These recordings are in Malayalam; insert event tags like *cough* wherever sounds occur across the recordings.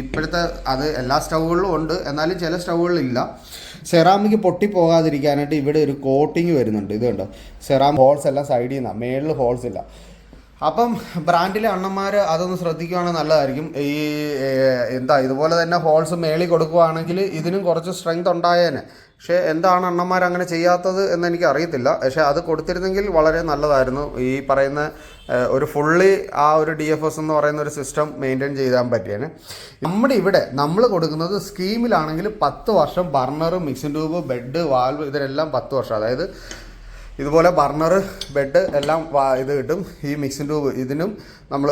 ഇപ്പോഴത്തെ അത് എല്ലാ സ്റ്റൗകളിലും ഉണ്ട്. എന്നാലും ചില സ്റ്റൗകളിലില്ല സെറാമിക് പൊട്ടിപ്പോകാതിരിക്കാനായിട്ട് ഇവിടെ ഒരു കോട്ടിങ് വരുന്നുണ്ട്. ഇത് കണ്ടോ? സെറാം ഹോൾസ് എല്ലാം സൈഡിൽ നിന്നാണ് മേളിൽ ഹോൾസ് ഇല്ല. അപ്പം ബ്രാൻഡിലെ അണ്ണന്മാർ അതൊന്ന് ശ്രദ്ധിക്കുകയാണെങ്കിൽ നല്ലതായിരിക്കും. ഈ എന്താ ഇതുപോലെ തന്നെ ഹോൾസ് മേളിൽ കൊടുക്കുകയാണെങ്കിൽ ഇതിനും കുറച്ച് സ്ട്രെങ്ത് ഉണ്ടായേനെ. പക്ഷേ എന്താണ് അണ്ണന്മാർ അങ്ങനെ ചെയ്യാത്തത് എന്ന് എനിക്ക് അറിയത്തില്ല. പക്ഷേ അത് കൊടുത്തിരുന്നെങ്കിൽ വളരെ നല്ലതായിരുന്നു. ഈ പറയുന്ന ഒരു ഫുള്ളി ആ ഒരു ഡി എഫ് എസ് എന്ന് പറയുന്ന ഒരു സിസ്റ്റം മെയിന്റെയിൻ ചെയ്താൻ പറ്റിയാണ് നമ്മുടെ ഇവിടെ നമ്മൾ കൊടുക്കുന്നത് സ്കീമിലാണെങ്കിൽ പത്ത് വർഷം burner mixing tube bed valve ഇതിനെല്ലാം പത്ത് വർഷം. അതായത് ഇതുപോലെ ബർണർ ബെഡ് എല്ലാം ഇത് കിട്ടും. ഈ മിക്സിൻ ട്യൂബ് ഇതിനും നമ്മൾ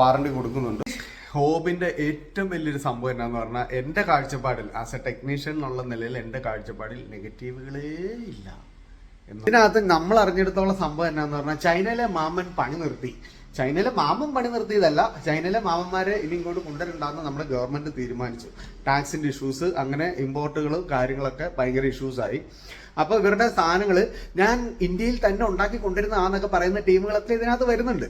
വാറണ്ടി കൊടുക്കുന്നുണ്ട്. ഹോബിന്റെ ഏറ്റവും വലിയൊരു സംഭവം എന്നാന്ന് പറഞ്ഞാൽ എന്റെ കാഴ്ചപ്പാടിൽ ആസ് എ ടെക്നീഷ്യൻ എന്നുള്ള നിലയിൽ എന്റെ കാഴ്ചപ്പാടിൽ നെഗറ്റീവുകളേ ഇല്ല. ഇതിനകത്ത് നമ്മൾ അറിഞ്ഞെടുത്തോളം സംഭവം എന്നാന്ന് പറഞ്ഞാൽ ചൈനയിലെ മാമൻ പണി നിർത്തി. ചൈനയിലെ മാമൻ പണി നിർത്തിയതല്ല ചൈനയിലെ മാമന്മാരെ ഇനി ഇങ്ങോട്ട് കൊണ്ടുവരണ്ടെന്ന് നമ്മുടെ ഗവൺമെന്റ് തീരുമാനിച്ചു. ടാക്സിന്റെ ഇഷ്യൂസ് അങ്ങനെ ഇമ്പോർട്ടുകളും കാര്യങ്ങളൊക്കെ ഭയങ്കര ഇഷ്യൂസ് ആയി. അപ്പൊ ഇവരുടെ സാധനങ്ങൾ ഞാൻ ഇന്ത്യയിൽ തന്നെ ഉണ്ടാക്കി കൊണ്ടുവരുന്നതാന്നൊക്കെ പറയുന്ന ടീമുകളൊക്കെ ഇതിനകത്ത് വരുന്നുണ്ട്.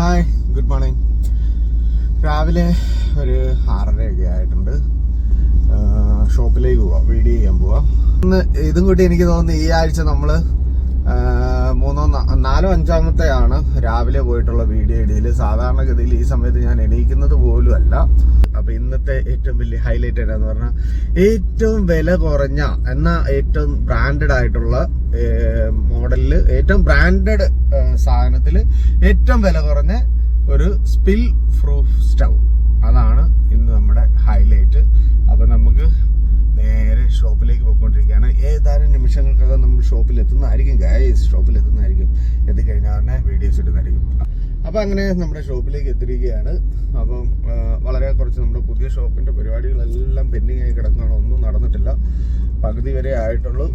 ഹായ് ഗുഡ് മോർണിംഗ് രാവിലെ ഒരു ആറരയൊക്കെ ആയിട്ടുണ്ട്. ഷോപ്പിലേക്ക് പോവാം വീഡിയോ ചെയ്യാൻ പോവാം. ഇന്ന് ഇതും കൂടി എനിക്ക് തോന്നുന്നു ഈ ആഴ്ച നമ്മൾ മൂന്നോ നാലോ അഞ്ചാമത്തെ ആണ് രാവിലെ പോയിട്ടുള്ള വീഡിയോ ഇടയിൽ സാധാരണഗതിയിൽ ഈ സമയത്ത് ഞാൻ എണീക്കുന്നത് പോലും അല്ല. അപ്പൊ ഇന്നത്തെ ഏറ്റവും വലിയ ഹൈലൈറ്റ് എന്താന്ന് പറഞ്ഞാൽ ഏറ്റവും വില കുറഞ്ഞ എന്നാൽ ഏറ്റവും ബ്രാൻഡഡ് ആയിട്ടുള്ള മോഡലിൽ ഏറ്റവും ബ്രാൻഡഡ് സാധനത്തിൽ ഏറ്റവും വില കുറഞ്ഞ ഒരു സ്പിൽ പ്രൂഫ് സ്റ്റൗ അതാണ് ഇന്ന് നമ്മുടെ ഹൈലൈറ്റ് അപ്പം നമുക്ക് നേരെ ഷോപ്പിലേക്ക് പോയിക്കൊണ്ടിരിക്കുകയാണ്. ഏതാനും നിമിഷങ്ങൾക്കകം നമ്മൾ ഷോപ്പിൽ എത്തുന്നതായിരിക്കും ഗായസ് ഷോപ്പിൽ എത്തുന്നതായിരിക്കും. എത്തിക്കഴിഞ്ഞാൽ തന്നെ വീഡിയോസ് ഇടുന്നതായിരിക്കും. അപ്പൊ അങ്ങനെ നമ്മുടെ ഷോപ്പിലേക്ക് എത്തിയിരിക്കുകയാണ്. അപ്പം വളരെ കുറച്ച് നമ്മുടെ പുതിയ ഷോപ്പിന്റെ പരിപാടികളെല്ലാം പെൻഡിങ് ആയി കിടക്കുകയാണ്. ഒന്നും നടന്നിട്ടില്ല. പകുതി വരെ ആയിട്ടുള്ളൂ.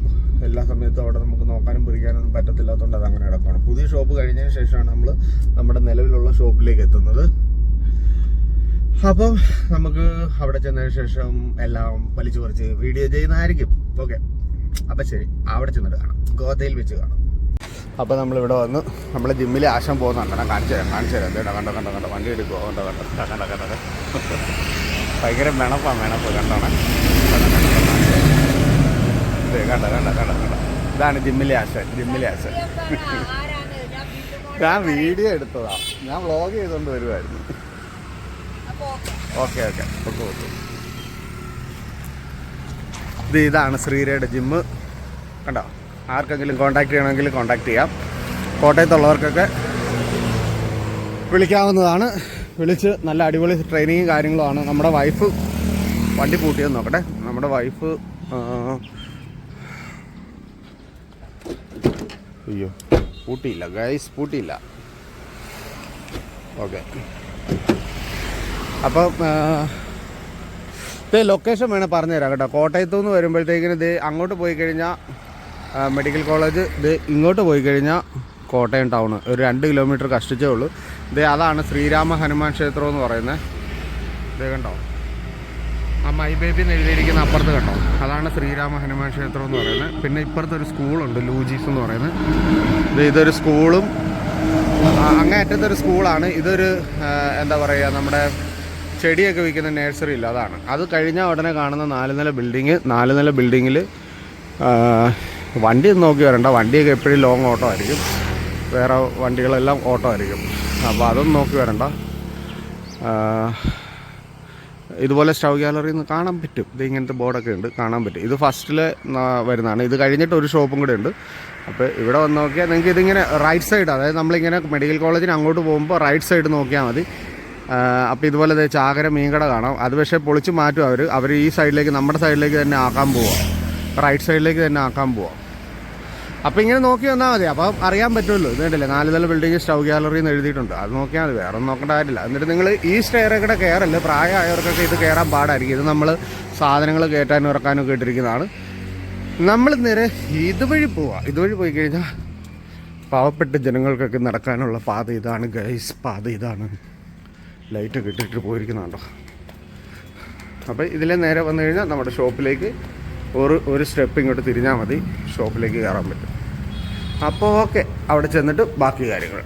എല്ലാ സമയത്തും അവിടെ നമുക്ക് നോക്കാനും പിടിക്കാനൊന്നും പറ്റത്തില്ലാത്തതുകൊണ്ട് അത് അങ്ങനെ കിടക്കുകയാണ്. പുതിയ ഷോപ്പ് കഴിഞ്ഞതിന് ശേഷമാണ് നമ്മൾ നമ്മുടെ നിലവിലുള്ള ഷോപ്പിലേക്ക് എത്തുന്നത്. അപ്പം നമുക്ക് അവിടെ ചെന്നതിന് ശേഷം എല്ലാം വലിച്ചു കുറച്ച് വീഡിയോ ചെയ്യുന്നതായിരിക്കും. ഓക്കെ അപ്പം ശരി. അവിടെ ചെന്നിട്ട് കാണാം. ഗോതയിൽ വെച്ച് കാണാം. അപ്പോൾ നമ്മളിവിടെ വന്ന് നമ്മൾ ജിമ്മിൽ ആശം പോകുന്നുണ്ട് കാണിച്ചു തരാം കാണിച്ചു തരാം കേട്ടോ കണ്ടോ കണ്ടോ കണ്ടോ വണ്ടി എടുക്കുമോ കണ്ടോ കണ്ടോ കണ്ടോ കണ്ടോ കണ്ടോ ഭയങ്കര മെണപ്പാണ് മെണപ്പ് കണ്ടോണേ ഇത് കണ്ടോ കണ്ടോ കണ്ടോ കണ്ടോ ഇതാണ് ജിമ്മിലെ ആശ ജിമ്മിലെ ആശ ഞാൻ വീഡിയോ എടുത്തതാ ഞാൻ വ്ളോഗ് ചെയ്തുകൊണ്ട് വരുമായിരുന്നു ഓക്കെ ഓക്കെ ഓക്കെ ഓക്കെ ഇത് ഇതാണ് ശ്രീരയുടെ ജിമ്മ് കണ്ടോ ആർക്കെങ്കിലും കോണ്ടാക്ട് ചെയ്യണമെങ്കിൽ കോണ്ടാക്ട് ചെയ്യാം. കോട്ടയത്തുള്ളവർക്കൊക്കെ വിളിക്കാവുന്നതാണ്. വിളിച്ച് നല്ല അടിപൊളി ട്രെയിനിങ്ങും കാര്യങ്ങളുമാണ്. നമ്മുടെ വൈഫ് വണ്ടി പൂട്ടിയെന്ന് നോക്കട്ടെ. നമ്മുടെ വൈഫ് അയ്യോ പൂട്ടിയില്ല. ഗൈസ് പൂട്ടിയില്ല. ഓക്കെ അപ്പം ഇത് ലൊക്കേഷൻ വേണേൽ പറഞ്ഞുതരാം കേട്ടോ. കോട്ടയത്തു നിന്ന് വരുമ്പോഴത്തേക്കിന് ഇത് അങ്ങോട്ട് പോയി കഴിഞ്ഞാൽ മെഡിക്കൽ കോളേജ് ഇത് ഇങ്ങോട്ട് പോയി കഴിഞ്ഞാൽ കോട്ടയം ടൗൺ ഒരു രണ്ട് കിലോമീറ്റർ കഷ്ടിച്ചേ ഉള്ളൂ. ഇത് അതാണ് ശ്രീരാമ ഹനുമാൻ ക്ഷേത്രം എന്ന് പറയുന്നത്. ഇത് കണ്ടോ? ആ മൈ ബേബി എഴുതിയിരിക്കുന്ന അപ്പുറത്ത് കണ്ടോ? അതാണ് ശ്രീരാമ ഹനുമാൻ ക്ഷേത്രം എന്ന് പറയുന്നത്. പിന്നെ ഇപ്പുറത്ത് ഒരു സ്കൂളുണ്ട് ലൂജീസ് എന്ന് പറയുന്നത്. ഇത് ഇതൊരു സ്കൂളും അങ്ങേ അറ്റത്തെ ഒരു സ്കൂളാണ് ഇതൊരു എന്താ പറയുക നമ്മുടെ ചെടിയൊക്കെ വിൽക്കുന്ന നേഴ്സറി ഇല്ല അതാണ്. അത് കഴിഞ്ഞാൽ ഉടനെ കാണുന്ന നാല് നില ബിൽഡിങ് നാല് നില ബിൽഡിങ്ങിൽ വണ്ടി ഒന്നും നോക്കി വരണ്ട. വണ്ടിയൊക്കെ എപ്പോഴും ലോങ് ഓട്ടോ ആയിരിക്കും. വേറെ വണ്ടികളെല്ലാം ഓട്ടോ ആയിരിക്കും. അപ്പോൾ അതൊന്നും നോക്കി വരണ്ട. ഇതുപോലെ സ്റ്റൗ ഗാലറിയിൽ നിന്ന് കാണാൻ പറ്റും. ഇത് ഇങ്ങനത്തെ ബോർഡൊക്കെ ഉണ്ട്. കാണാൻ പറ്റും. ഇത് ഫസ്റ്റിൽ വരുന്നതാണ്. ഇത് കഴിഞ്ഞിട്ട് ഒരു ഷോപ്പും കൂടെ ഉണ്ട്. അപ്പോൾ ഇവിടെ വന്ന് നോക്കിയാൽ നിങ്ങൾക്ക് ഇതിങ്ങനെ റൈറ്റ് സൈഡ് അതായത് നമ്മളിങ്ങനെ മെഡിക്കൽ കോളേജിന് അങ്ങോട്ട് പോകുമ്പോൾ റൈറ്റ് സൈഡ് നോക്കിയാൽ മതി. അപ്പോൾ ഇതുപോലെ ചാകര മീൻകട കാണാം. അത് പക്ഷേ പൊളിച്ച് മാറ്റും അവർ അവർ ഈ സൈഡിലേക്ക് നമ്മുടെ സൈഡിലേക്ക് തന്നെ ആക്കാൻ പോവാം. റൈറ്റ് സൈഡിലേക്ക് തന്നെ ആക്കാൻ പോവാം. അപ്പോൾ ഇങ്ങനെ നോക്കി വന്നാൽ മതി. അപ്പോൾ അറിയാൻ പറ്റുമല്ലോ. ഇത് കണ്ടില്ലേ? നാല് നില ബിൽഡിംഗ് സ്റ്റൗ ഗ്യാലറി എന്ന് എഴുതിയിട്ടുണ്ട്. അത് നോക്കിയാൽ മതി. വേറെ നോക്കേണ്ട കാര്യമില്ല. എന്നിട്ട് നിങ്ങൾ ഈ സ്റ്റെയറെ കൂടെ കയറല്ലേ പ്രായമായവർക്കൊക്കെ ഇത് കയറാൻ പാടായിരിക്കും. ഇത് നമ്മൾ സാധനങ്ങൾ കയറ്റാനും ഇറക്കാനും ഒക്കെ ഇട്ടിരിക്കുന്നതാണ്. നമ്മൾ നേരെ ഇതുവഴി പോവാം. ഇതുവഴി പോയി കഴിഞ്ഞാൽ പാവപ്പെട്ട ജനങ്ങൾക്കൊക്കെ നടക്കാനുള്ള പാത ഇതാണ് ഗൈസ് പാത ഇതാണ്. ലൈറ്റൊക്കെ ഇട്ടിട്ട് പോയിരിക്കുന്നുണ്ടോ? അപ്പോൾ ഇതിലെ നേരെ വന്നു കഴിഞ്ഞാൽ നമ്മുടെ ഷോപ്പിലേക്ക് ഒരു ഒരു സ്റ്റെപ്പ് ഇങ്ങോട്ട് തിരിഞ്ഞാൽ മതി ഷോപ്പിലേക്ക് കയറാൻ പറ്റും. അപ്പോൾ ഓക്കെ അവിടെ ചെന്നിട്ട് ബാക്കി കാര്യങ്ങൾ.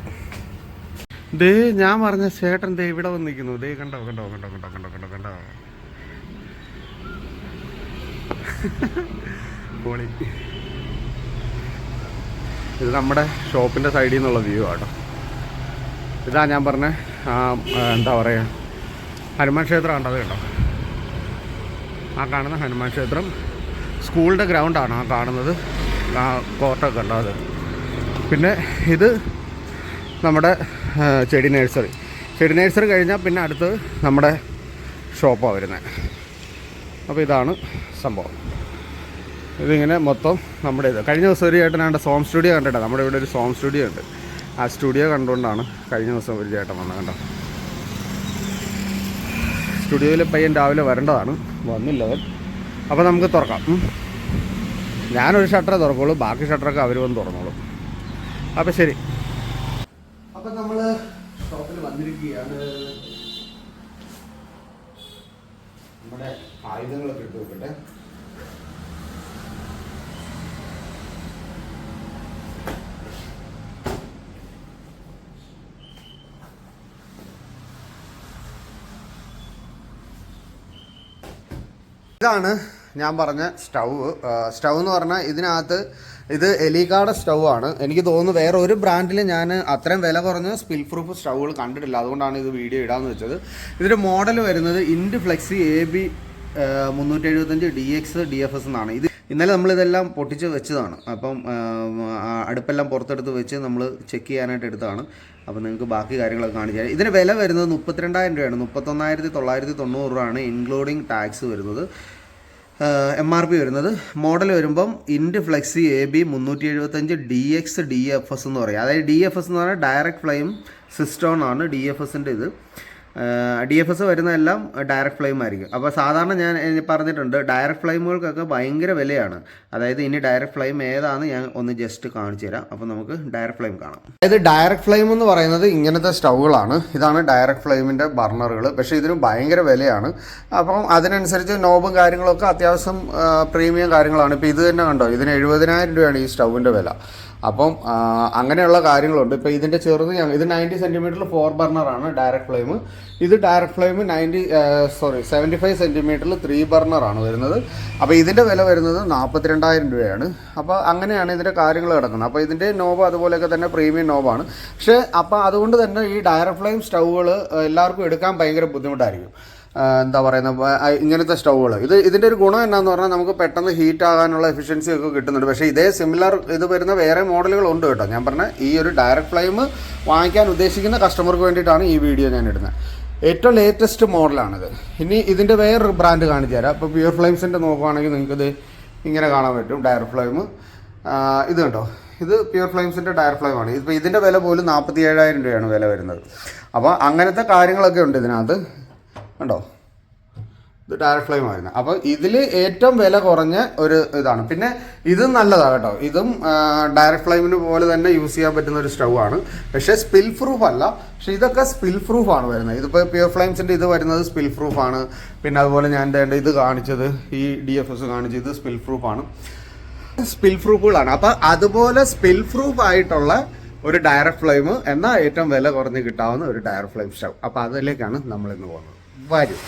ദേ ഞാൻ പറഞ്ഞ ചേട്ടൻ ദേ ഇവിടെ വന്ന് നിൽക്കുന്നു ദേ കണ്ടോ കണ്ടോ കണ്ടോ കണ്ടോ കണ്ടോ കണ്ടോ കണ്ടോ. പൊളി ഇത് നമ്മുടെ ഷോപ്പിന്റെ സൈഡിൽ നിന്നുള്ള വ്യൂ ആട്ടോ. ഇതാ ഞാൻ പറഞ്ഞ എന്താ പറയുക ഹനുമാൻ ക്ഷേത്രം കണ്ടത് കേട്ടോ ആ കാണുന്ന ഹനുമാൻ ക്ഷേത്രം. സ്കൂളിന്റെ ഗ്രൗണ്ടാണ് ആ കാണുന്നത്. ആ കോർട്ടൊക്കെ ഉണ്ടത് പിന്നെ ഇത് നമ്മുടെ ചെടി നഴ്സറി. ചെടി നഴ്സറി കഴിഞ്ഞാൽ പിന്നെ അടുത്ത് നമ്മുടെ ഷോപ്പാണ് വരുന്നത്. അപ്പോൾ ഇതാണ് സംഭവം. ഇതിങ്ങനെ മൊത്തം നമ്മുടെ ഇത്. കഴിഞ്ഞ ദിവസം ഒരു ചേട്ടൻ ആണ്ട് സോം സ്റ്റുഡിയോ കണ്ടിട്ടാണ്. നമ്മുടെ ഇവിടെ ഒരു സോം സ്റ്റുഡിയോ ഉണ്ട്. ആ സ്റ്റുഡിയോ കണ്ടുകൊണ്ടാണ് കഴിഞ്ഞ ദിവസം ഒരു ചേട്ടൻ വന്നത് കണ്ടോ? സ്റ്റുഡിയോയിൽ പയ്യൻ രാവിലെ വരേണ്ടതാണ്. വന്നില്ല അവൻ. അപ്പോൾ നമുക്ക് തുറക്കാം. ഞാനൊരു ഷട്ടറേ തുറക്കുള്ളൂ ബാക്കി ഷട്ടറൊക്കെ അവർ വന്ന് തുറന്നോളും. അപ്പോൾ ശരി. അപ്പം നമ്മൾ ഷോപ്പിൽ വന്നിരിക്കുകയാണ്. നമ്മുടെ ആയുധങ്ങളൊക്കെ ഇട്ട് നോക്കട്ടെ. ഇതാണ് ഞാൻ പറഞ്ഞ സ്റ്റൗ സ്റ്റൗ എന്ന് പറഞ്ഞാൽ ഇതിനകത്ത് ഇത് എലിക്കാടെ സ്റ്റൗ ആണ്. എനിക്ക് തോന്നുന്നു വേറെ ഒരു ബ്രാൻഡിൽ ഞാൻ അത്രയും വില കുറഞ്ഞ സ്പിൽ പ്രൂഫ് സ്റ്റൗകൾ കണ്ടിട്ടില്ല. അതുകൊണ്ടാണ് ഇത് വീഡിയോ ഇടാന്ന് വെച്ചത്. ഇതിന്റെ മോഡൽ വരുന്നത് ഇൻഡ് ഫ്ലെക്സി എ ബി മുന്നൂറ്റി എഴുപത്തഞ്ച് D X D F S എന്നാണ്. ഇത് ഇന്നലെ നമ്മളിതെല്ലാം പൊട്ടിച്ച് വെച്ചതാണ്. അപ്പം അടുപ്പെല്ലാം പുറത്തെടുത്ത് വെച്ച് നമ്മൾ ചെക്ക് ചെയ്യാനായിട്ട് എടുത്തതാണ് അപ്പോൾ നിങ്ങൾക്ക് ബാക്കി കാര്യങ്ങളൊക്കെ കാണിച്ചു തരാം. ഇതിന് വില വരുന്നത് മുപ്പത്തിരണ്ടായിരം രൂപയാണ്. മുപ്പത്തൊന്നായിരത്തി തൊള്ളായിരത്തി തൊണ്ണൂറ് രൂപയാണ് ഇൻക്ലൂഡിങ് ടാക്സ് വരുന്നത്. എം ആർ പി വരുന്നത്. മോഡൽ വരുമ്പം ഇൻഡ് ഫ്ലെക്സി എ ബി മുന്നൂറ്റി എഴുപത്തഞ്ച് D X D F S എന്ന് പറയും. അതായത് ഡി എഫ് എസ് എന്ന് പറഞ്ഞാൽ ഡയറക്റ്റ് ഫ്ലെയിം സിസ്റ്റോൺ ആണ് ഡി എഫ് എസിന്റെ ഇത്. ഡി എഫ് എസ് വരുന്നതെല്ലാം ഡയറക്റ്റ് ഫ്ലെയിം ആയിരിക്കും. അപ്പോൾ സാധാരണ ഞാൻ പറഞ്ഞിട്ടുണ്ട് ഡയറക്റ്റ് ഫ്ലെയിമുകൾക്കൊക്കെ ഭയങ്കര വിലയാണ്. അതായത് ഇനി ഡയറക്റ്റ് ഫ്ലെയിം ഏതാണ് ഞാൻ ഒന്ന് ജസ്റ്റ് കാണിച്ചു തരാം. അപ്പോൾ നമുക്ക് ഡയറക്റ്റ് ഫ്ലെയിം കാണാം. അതായത് ഡയറക്റ്റ് ഫ്ലെയിം എന്ന് പറയുന്നത് ഇങ്ങനത്തെ സ്റ്റൗകളാണ്. ഇതാണ് ഡയറക്റ്റ് ഫ്ലെയിമിന്റെ ബർണറുകൾ. പക്ഷേ ഇതിന് ഭയങ്കര വിലയാണ്. അപ്പം അതിനനുസരിച്ച് നോബും കാര്യങ്ങളൊക്കെ അത്യാവശ്യം പ്രീമിയം കാര്യങ്ങളാണ്. ഇപ്പോൾ ഇത് തന്നെ കണ്ടോ? ഇതിന് എഴുപതിനായിരം രൂപയാണ് ഈ സ്റ്റൗവിന്റെ വില. അപ്പം അങ്ങനെയുള്ള കാര്യങ്ങളുണ്ട്. ഇപ്പോൾ ഇതിന്റെ ചെറുത് ഇത് നയന്റി സെന്റിമീറ്ററിൽ ഫോർ ബർണറാണ് ഡയറക്ട് ഫ്ലെയിം. ഇത് direct flame ninety sorry seventy five സെന്റിമീറ്ററിൽ three ബർണറാണ് വരുന്നത്. അപ്പോൾ ഇതിന്റെ വില വരുന്നത് നാൽപ്പത്തിരണ്ടായിരം രൂപയാണ്. അപ്പോൾ അങ്ങനെയാണ് ഇതിന്റെ കാര്യങ്ങൾ കിടക്കുന്നത്. അപ്പോൾ ഇതിന്റെ നോബ് അതുപോലെയൊക്കെ തന്നെ പ്രീമിയം നോബാണ്. പക്ഷേ അപ്പോൾ അതുകൊണ്ട് തന്നെ ഈ ഡയറക്ട് ഫ്ലെയിം സ്റ്റൗകൾ എല്ലാവർക്കും എടുക്കാൻ ഭയങ്കര ബുദ്ധിമുട്ടായിരിക്കും. എന്താ പറയുന്നത് ഇങ്ങനത്തെ സ്റ്റൗകൾ ഇത് ഇതിന്റെ ഒരു ഗുണം എന്നാന്ന് പറഞ്ഞാൽ നമുക്ക് പെട്ടെന്ന് ഹീറ്റ് ആകാനുള്ള എഫിഷ്യൻസി ഒക്കെ കിട്ടുന്നുണ്ട്. പക്ഷേ ഇതേ സിമിലർ ഇത് വരുന്ന വേറെ മോഡലുകളുണ്ട് കേട്ടോ. ഞാൻ പറഞ്ഞ ഈ ഒരു ഡയറക്റ്റ് ഫ്ലെയിം വാങ്ങിക്കാൻ ഉദ്ദേശിക്കുന്ന കസ്റ്റമർക്ക് വേണ്ടിയിട്ടാണ് ഈ വീഡിയോ ഞാൻ ഇടുന്നത് ഏറ്റവും ലേറ്റസ്റ്റ് മോഡലാണിത് ഇനി ഇതിന്റെ വേറൊരു ബ്രാൻഡ് കാണിച്ചു തരാം. ഇപ്പോൾ പ്യൂർ ഫ്ലെയിംസിന്റെ നോക്കുവാണെങ്കിൽ നിങ്ങൾക്കിത് ഇങ്ങനെ കാണാൻ പറ്റും. ഡയർ ഫ്ലെയിം ഇത് കണ്ടോ? ഇത് പ്യുവർ ഫ്ലെയിംസിന്റെ ഡയറക്റ്റ് ഫ്ലെയിമാണ് ഇപ്പോൾ ഇതിന്റെ വില പോലും നാൽപ്പത്തി ഏഴായിരം രൂപയാണ് വില വരുന്നത്. അപ്പോൾ അങ്ങനത്തെ കാര്യങ്ങളൊക്കെ ഉണ്ട് ഇതിനകത്ത്. കണ്ടോ? ഇത് ഡയറക്ട് ഫ്ലെയിം ആയിരുന്നു. അപ്പോൾ ഇതിൽ ഏറ്റവും വില കുറഞ്ഞ ഒരു ഇതാണ്. പിന്നെ ഇതും നല്ലതാണ് കേട്ടോ. ഇതും ഡയറക്ട് ഫ്ലെയിമിന് പോലെ തന്നെ യൂസ് ചെയ്യാൻ പറ്റുന്ന ഒരു സ്റ്റൗ ആണ്. പക്ഷേ സ്പിൽ പ്രൂഫ് അല്ല. പക്ഷേ ഇതൊക്കെ സ്പിൽ പ്രൂഫ് ആണ് വരുന്നത്. ഇതിപ്പോൾ പ്യുർ ഫ്ലെയിംസിന്റെ ഇത് വരുന്നത് സ്പിൽ പ്രൂഫ് ആണ്. പിന്നെ അതുപോലെ ഞാൻ എന്റെ ഇത് കാണിച്ചത് ഈ ഡി എഫ് എസ് കാണിച്ചത് ഇത് സ്പിൽ പ്രൂഫ് ആണ്. സ്പിൽ പ്രൂഫുകളാണ് അപ്പോൾ അതുപോലെ സ്പിൽ പ്രൂഫ് ആയിട്ടുള്ള ഒരു ഡയറക്ട് ഫ്ലെയിം എന്നാൽ ഏറ്റവും വില കുറഞ്ഞ് കിട്ടാവുന്ന ഒരു ഡയറക്ട് ഫ്ലെയിം സ്റ്റൗ അപ്പോൾ അതിലേക്കാണ് നമ്മൾ ഇന്ന് പോകുന്നത്. വരും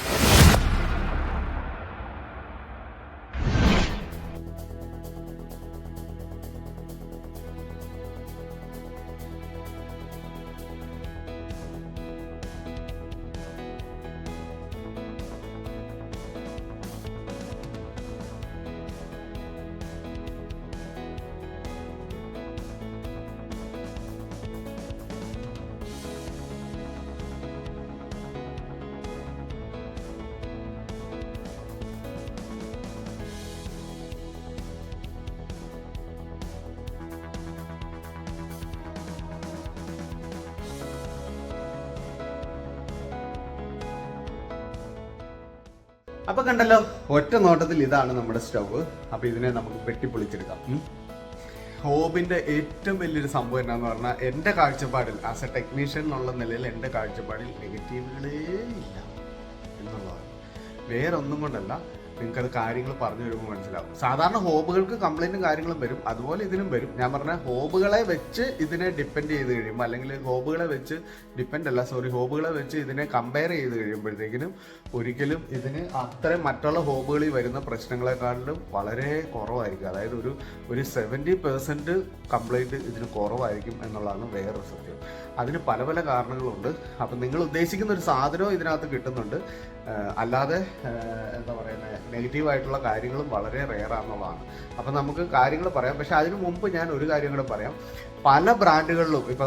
ഒറ്റ നോട്ടത്തിൽ ഇതാണ് നമ്മുടെ സ്റ്റവ് അപ്പൊ ഇതിനെ നമുക്ക് വെട്ടിപ്പൊളിച്ചെടുക്കാം. ഹോബിന്റെ ഏറ്റവും വലിയൊരു സംഭവം എന്നാന്ന് പറഞ്ഞാൽ എന്റെ കാഴ്ചപ്പാടിൽ ആസ് എ ടെക്നീഷ്യൻ എന്നുള്ള നിലയിൽ എന്റെ കാഴ്ചപ്പാടിൽ നെഗറ്റീവുകളേ ഇല്ല എന്നുള്ളതാണ്. വേറെ ഒന്നും കൊണ്ടല്ല നിങ്ങൾക്ക് അത് കാര്യങ്ങൾ പറഞ്ഞു വരുമ്പോൾ മനസ്സിലാവും. സാധാരണ ഹോബുകൾക്ക് കംപ്ലൈന്റും കാര്യങ്ങളും വരും. അതുപോലെ ഇതിനും വരും. ഞാൻ പറഞ്ഞ ഹോബുകളെ വെച്ച് ഇതിനെ ഡിപ്പെൻഡ് ചെയ്ത് കഴിയുമ്പോൾ അല്ലെങ്കിൽ ഹോബുകളെ വെച്ച് ഡിപ്പെൻഡ് അല്ല സോറി ഹോബുകളെ വെച്ച് ഇതിനെ കമ്പയർ ചെയ്ത് കഴിയുമ്പോഴത്തേക്കിനും ഒരിക്കലും ഇതിന് അത്രയും മറ്റുള്ള ഹോബുകളിൽ വരുന്ന പ്രശ്നങ്ങളെക്കാളും വളരെ കുറവായിരിക്കും. അതായത് ഒരു ഒരു സെവന്റി പെർസെന്റ് കംപ്ലൈന്റ് ഇതിന് കുറവായിരിക്കും എന്നുള്ളതാണ് വേറൊരു സത്യം. അതിന് പല പല കാരണങ്ങളുണ്ട്. അപ്പം നിങ്ങൾ ഉദ്ദേശിക്കുന്ന ഒരു സാധനവും ഇതിനകത്ത് കിട്ടുന്നുണ്ട്. അല്ലാതെ എന്താ പറയുന്നത് നെഗറ്റീവായിട്ടുള്ള കാര്യങ്ങളും വളരെ റെയർ ആണെന്നുള്ളതാണ്. അപ്പം നമുക്ക് കാര്യങ്ങൾ പറയാം. പക്ഷേ അതിനു മുമ്പ് ഞാൻ ഒരു കാര്യം കൂടെ പറയാം. പല ബ്രാൻഡുകളിലും ഇപ്പൊ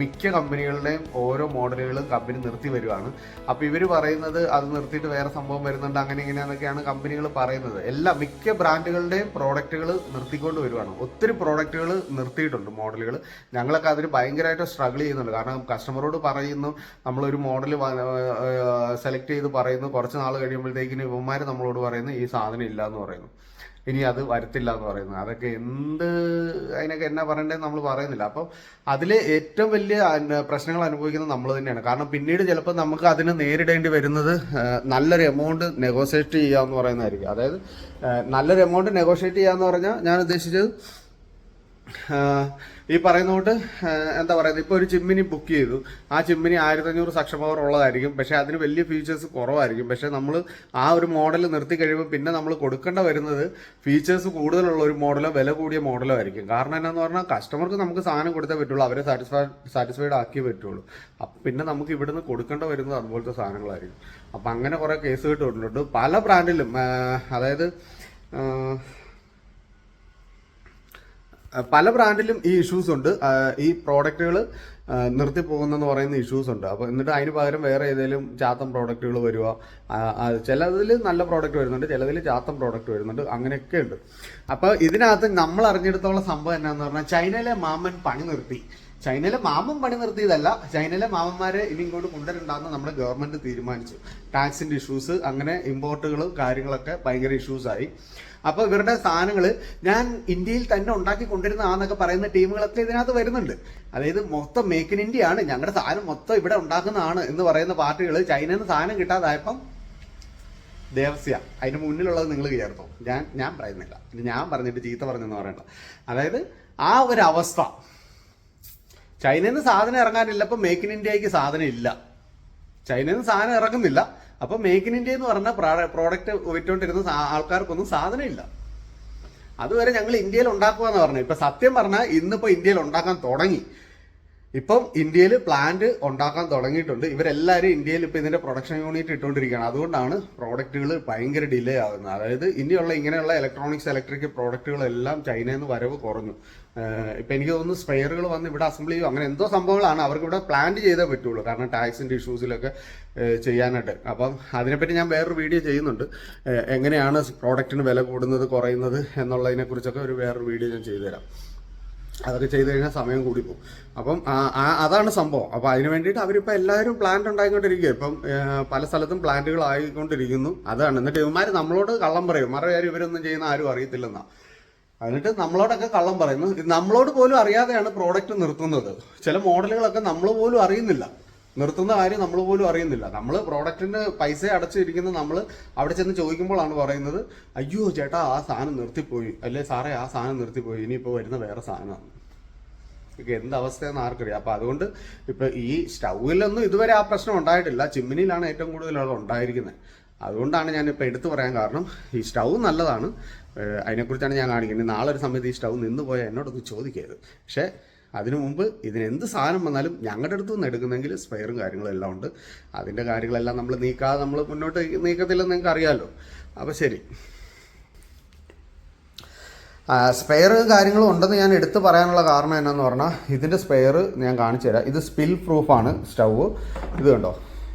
മിക്ക കമ്പനികളുടെയും ഓരോ മോഡലുകളും കമ്പനി നിർത്തി വരുവാണ്. അപ്പോൾ ഇവർ പറയുന്നത് അത് നിർത്തിയിട്ട് വേറെ സംഭവം വരുന്നുണ്ട് അങ്ങനെ ഇങ്ങനെയാണെന്നൊക്കെയാണ് കമ്പനികൾ പറയുന്നത്. എല്ലാ മിക്ക ബ്രാൻഡുകളുടെയും പ്രോഡക്റ്റുകൾ നിർത്തിക്കൊണ്ട് വരുവാണ്. ഒത്തിരി പ്രോഡക്റ്റുകൾ നിർത്തിയിട്ടുണ്ട് മോഡലുകൾ ഞങ്ങളൊക്കെ അതിന് ഭയങ്കരമായിട്ട് സ്ട്രഗിൾ ചെയ്യുന്നുണ്ട്. കാരണം കസ്റ്റമറോട് പറയുന്നു നമ്മളൊരു മോഡൽ സെലക്ട് ചെയ്ത് പറയുന്നു. കുറച്ച് നാൾ കഴിയുമ്പോഴത്തേക്കിന് ഇവന്മാർ നമ്മളോട് പറയുന്നു ഈ സാധനം ഇല്ല എന്ന് പറയുന്നു. ഇനി അത് വരത്തില്ല എന്ന് പറയുന്നത്. അതൊക്കെ എന്ത് അതിനൊക്കെ എന്നാ പറയണ്ടേ നമ്മൾ പറയുന്നില്ല. അപ്പം അതിൽ ഏറ്റവും വലിയ പ്രശ്നങ്ങൾ അനുഭവിക്കുന്നത് നമ്മൾ തന്നെയാണ്. കാരണം പിന്നീട് ചിലപ്പോൾ നമുക്ക് അതിന് നേരിടേണ്ടി വരുന്നത് നല്ലൊരു എമൗണ്ട് നെഗോഷിയേറ്റ് ചെയ്യുക എന്ന് പറയുന്നതായിരിക്കും. അതായത് നല്ലൊരു എമൗണ്ട് നെഗോഷിയേറ്റ് ചെയ്യുക എന്ന് പറഞ്ഞാൽ ഞാൻ ഉദ്ദേശിച്ചത് ഈ പറയുന്ന കൊണ്ട് എന്താ പറയുന്നത് ഇപ്പോൾ ഒരു ചിമ്മിനി ബുക്ക് ചെയ്തു. ആ ചിമ്മിനി ആയിരത്തഞ്ഞൂറ് സക്ഷൻ പവർ ഉള്ളതായിരിക്കും. പക്ഷേ അതിന് വലിയ ഫീച്ചേഴ്സ് കുറവായിരിക്കും. പക്ഷേ നമ്മൾ ആ ഒരു മോഡൽ നിർത്തി കഴിയുമ്പോൾ പിന്നെ നമ്മൾ കൊടുക്കേണ്ട വരുന്നത് ഫീച്ചേഴ്സ് കൂടുതലുള്ള ഒരു മോഡലോ വില കൂടിയ മോഡലോ ആയിരിക്കും. കാരണം എന്നാന്ന് പറഞ്ഞാൽ കസ്റ്റമർക്ക് നമുക്ക് സാധനം കൊടുത്തേ പറ്റുള്ളൂ. അവരെ സാറ്റിസ്ഫൈ സാറ്റിസ്ഫൈഡ് ആക്കിയേ പറ്റുള്ളൂ. അപ്പം പിന്നെ നമുക്ക് ഇവിടുന്ന് കൊടുക്കേണ്ട വരുന്നത് അതുപോലത്തെ സാധനങ്ങളായിരിക്കും. അപ്പം അങ്ങനെ കുറേ കേസ് കേട്ടിട്ടുണ്ട്. പല ബ്രാൻഡിലും അതായത് പല ബ്രാൻഡിലും ഈ ഇഷ്യൂസ് ഉണ്ട്. ഈ പ്രോഡക്റ്റുകൾ നിർത്തി പോകുന്നെന്ന് പറയുന്ന ഇഷ്യൂസ് ഉണ്ട്. അപ്പോൾ എന്നിട്ട് അതിന് പകരം വേറെ ഏതെങ്കിലും ചാത്തം പ്രോഡക്റ്റുകൾ വരിക ചിലതിൽ നല്ല പ്രോഡക്റ്റ് വരുന്നുണ്ട് ചിലതിൽ ചാത്തം പ്രോഡക്റ്റ് വരുന്നുണ്ട്. അങ്ങനെയൊക്കെ ഉണ്ട്. അപ്പോൾ ഇതിനകത്ത് നമ്മൾ അറിഞ്ഞെടുത്തോളം സംഭവം എന്നാന്ന് പറഞ്ഞാൽ ചൈനയിലെ മാമൻ പണി നിർത്തി. ചൈനയിലെ മാമൻ പണി നിർത്തിയതല്ല ചൈനയിലെ മാമന്മാരെ ഇനി ഇങ്ങോട്ട് കൊണ്ടുവരണ്ടാന്ന് നമ്മുടെ ഗവൺമെന്റ് തീരുമാനിച്ചു. ടാക്സിന്റെ ഇഷ്യൂസ് അങ്ങനെ ഇമ്പോർട്ടുകളും കാര്യങ്ങളൊക്കെ ഭയങ്കര ഇഷ്യൂസ് ആയി. അപ്പോൾ ഇവരുടെ സാധനങ്ങൾ ഞാൻ ഇന്ത്യയിൽ തന്നെ ഉണ്ടാക്കി കൊണ്ടിരുന്നതാന്നൊക്കെ പറയുന്ന ടീമുകളൊക്കെ ഇതിനകത്ത് വരുന്നുണ്ട്. അതായത് മൊത്തം മേക്ക് ഇൻ ഇന്ത്യ ആണ്. ഞങ്ങളുടെ സാധനം മൊത്തം ഇവിടെ ഉണ്ടാക്കുന്നതാണ് എന്ന് പറയുന്ന പാർട്ടികൾ ചൈനയിൽ നിന്ന് സാധനം കിട്ടാതായപ്പം ദേവസ്യ. അതിന് മുന്നിലുള്ളത് നിങ്ങൾ ചേർത്തോ ഞാൻ ഞാൻ പറയുന്നില്ല. ഞാൻ പറഞ്ഞിട്ട് ചീത്ത പറഞ്ഞെന്ന് പറയണ്ട. അതായത് ആ ഒരു അവസ്ഥ. ചൈനയിൽ നിന്ന് സാധനം ഇറങ്ങാനില്ല അപ്പം മേക്ക് ഇൻ ഇന്ത്യയ്ക്ക് സാധനം ഇല്ല. ചൈനയിൽ നിന്ന് സാധനം ഇറങ്ങുന്നില്ല. അപ്പം മേക്ക് ഇൻ ഇന്ത്യ എന്ന് പറഞ്ഞ പ്രോഡക്റ്റ് വിറ്റുകൊണ്ടിരുന്ന ആൾക്കാർക്കൊന്നും സാധനമില്ല. അതുവരെ ഞങ്ങൾ ഇന്ത്യയിൽ ഉണ്ടാക്കുക എന്ന് പറഞ്ഞു ഇപ്പൊ സത്യം പറഞ്ഞാൽ ഇന്നിപ്പോ ഇന്ത്യയിൽ ഉണ്ടാക്കാൻ തുടങ്ങി. ഇപ്പം ഇന്ത്യയിൽ പ്ലാന്റ് ഉണ്ടാക്കാൻ തുടങ്ങിയിട്ടുണ്ട്. ഇവരെല്ലാവരും ഇന്ത്യയിൽ ഇപ്പം ഇതിന്റെ പ്രൊഡക്ഷൻ യൂണിറ്റ് ഇട്ടുകൊണ്ടിരിക്കുകയാണ്. അതുകൊണ്ടാണ് പ്രോഡക്റ്റുകൾ ഭയങ്കര ഡിലേ ആകുന്നത് അതായത് ഇനിയുള്ള ഇങ്ങനെയുള്ള ഇലക്ട്രോണിക്സ് ഇലക്ട്രിക് പ്രോഡക്റ്റുകളെല്ലാം ചൈനയിൽ നിന്ന് വരവ് കുറഞ്ഞു. ഇപ്പം എനിക്ക് തോന്നുന്നു സ്പെയറുകൾ വന്ന് ഇവിടെ അസംബിൾ ചെയ്യും. അങ്ങനെ എന്തോ സംഭവങ്ങളാണ് അവർക്ക് ഇവിടെ പ്ലാൻ ചെയ്തേ പറ്റുള്ളൂ. കാരണം ടാക്സിന്റെ ഇഷ്യൂസിലൊക്കെ ചെയ്യാനായിട്ട്. അപ്പം അതിനെപ്പറ്റി ഞാൻ വേറൊരു വീഡിയോ ചെയ്യുന്നുണ്ട്. എങ്ങനെയാണ് പ്രോഡക്റ്റിന് വില കൂടുന്നത് കുറയുന്നത് എന്നുള്ളതിനെക്കുറിച്ചൊക്കെ ഒരു വേറൊരു വീഡിയോ ഞാൻ ചെയ്തുതരാം അതൊക്കെ ചെയ്ത് കഴിഞ്ഞാൽ സമയം കൂടി പോകും. അപ്പം അതാണ് സംഭവം. അപ്പം അതിന് വേണ്ടിയിട്ട് അവരിപ്പോൾ എല്ലാവരും പ്ലാന്റ് ഉണ്ടായിക്കൊണ്ടിരിക്കുക ഇപ്പം പല സ്ഥലത്തും പ്ലാന്റുകൾ ആയിക്കൊണ്ടിരിക്കുന്നു അതാണ്. എന്നിട്ട് ഇവന്മാർ നമ്മളോട് കള്ളം പറയും. മറു ഇവരൊന്നും ചെയ്യുന്ന ആരും അറിയത്തില്ലെന്നാ. എന്നിട്ട് നമ്മളോടൊക്കെ കള്ളം പറയുന്നു. നമ്മളോട് പോലും അറിയാതെയാണ് പ്രോഡക്റ്റ് നിർത്തുന്നത്. ചില മോഡലുകളൊക്കെ നമ്മൾ പോലും അറിയുന്നില്ല. നിർത്തുന്ന കാര്യം നമ്മൾ പോലും അറിയുന്നില്ല. നമ്മൾ പ്രോഡക്റ്റിന് പൈസ അടച്ചിരിക്കുന്ന നമ്മൾ അവിടെ ചെന്ന് ചോദിക്കുമ്പോഴാണ് പറയുന്നത് അയ്യോ ചേട്ടാ ആ സാധനം നിർത്തിപ്പോയി. അല്ലേ സാറേ ആ സാധനം നിർത്തിപ്പോയി. ഇനിയിപ്പോൾ വരുന്ന വേറെ സാധനമാണ്. ഇതൊക്കെ എന്ത് അവസ്ഥയെന്ന് ആർക്കറിയാം. അപ്പം അതുകൊണ്ട് ഇപ്പം ഈ സ്റ്റൗവിലൊന്നും ഇതുവരെ ആ പ്രശ്നം ഉണ്ടായിട്ടില്ല. ചിമ്മിനിയിലാണ് ഏറ്റവും കൂടുതൽ ഉണ്ടായിരിക്കുന്നത്. അതുകൊണ്ടാണ് ഞാൻ ഇപ്പോൾ എടുത്തു പറയാൻ കാരണം ഈ സ്റ്റൗ നല്ലതാണ്. അതിനെക്കുറിച്ചാണ് ഞാൻ കാണിക്കുന്നത്. നാളെ ഒരു സമയത്ത് ഈ നിന്ന് പോയാൽ എന്നോടൊന്ന് ചോദിക്കരുത്. പക്ഷേ അതിനു മുമ്പ് ഇതിന് എന്ത് സാധനം വന്നാലും ഞങ്ങളുടെ അടുത്ത് നിന്ന് എടുക്കുന്നെങ്കിൽ സ്പെയറും കാര്യങ്ങളും എല്ലാം ഉണ്ട്. അതിന്റെ കാര്യങ്ങളെല്ലാം നമ്മൾ നീക്കാതെ നമ്മൾ മുന്നോട്ട് നീക്കത്തില്ലെന്ന് നിങ്ങൾക്ക് അറിയാമല്ലോ അപ്പോൾ ശരി. സ്പെയർ കാര്യങ്ങളും ഉണ്ടെന്ന് ഞാൻ എടുത്ത് പറയാനുള്ള കാരണം എന്നാന്ന് പറഞ്ഞാൽ ഇതിന്റെ സ്പെയർ ഞാൻ കാണിച്ചു തരാം. ഇത് സ്പിൽ പ്രൂഫാണ് സ്റ്റൗ ഇത് കണ്ടോ?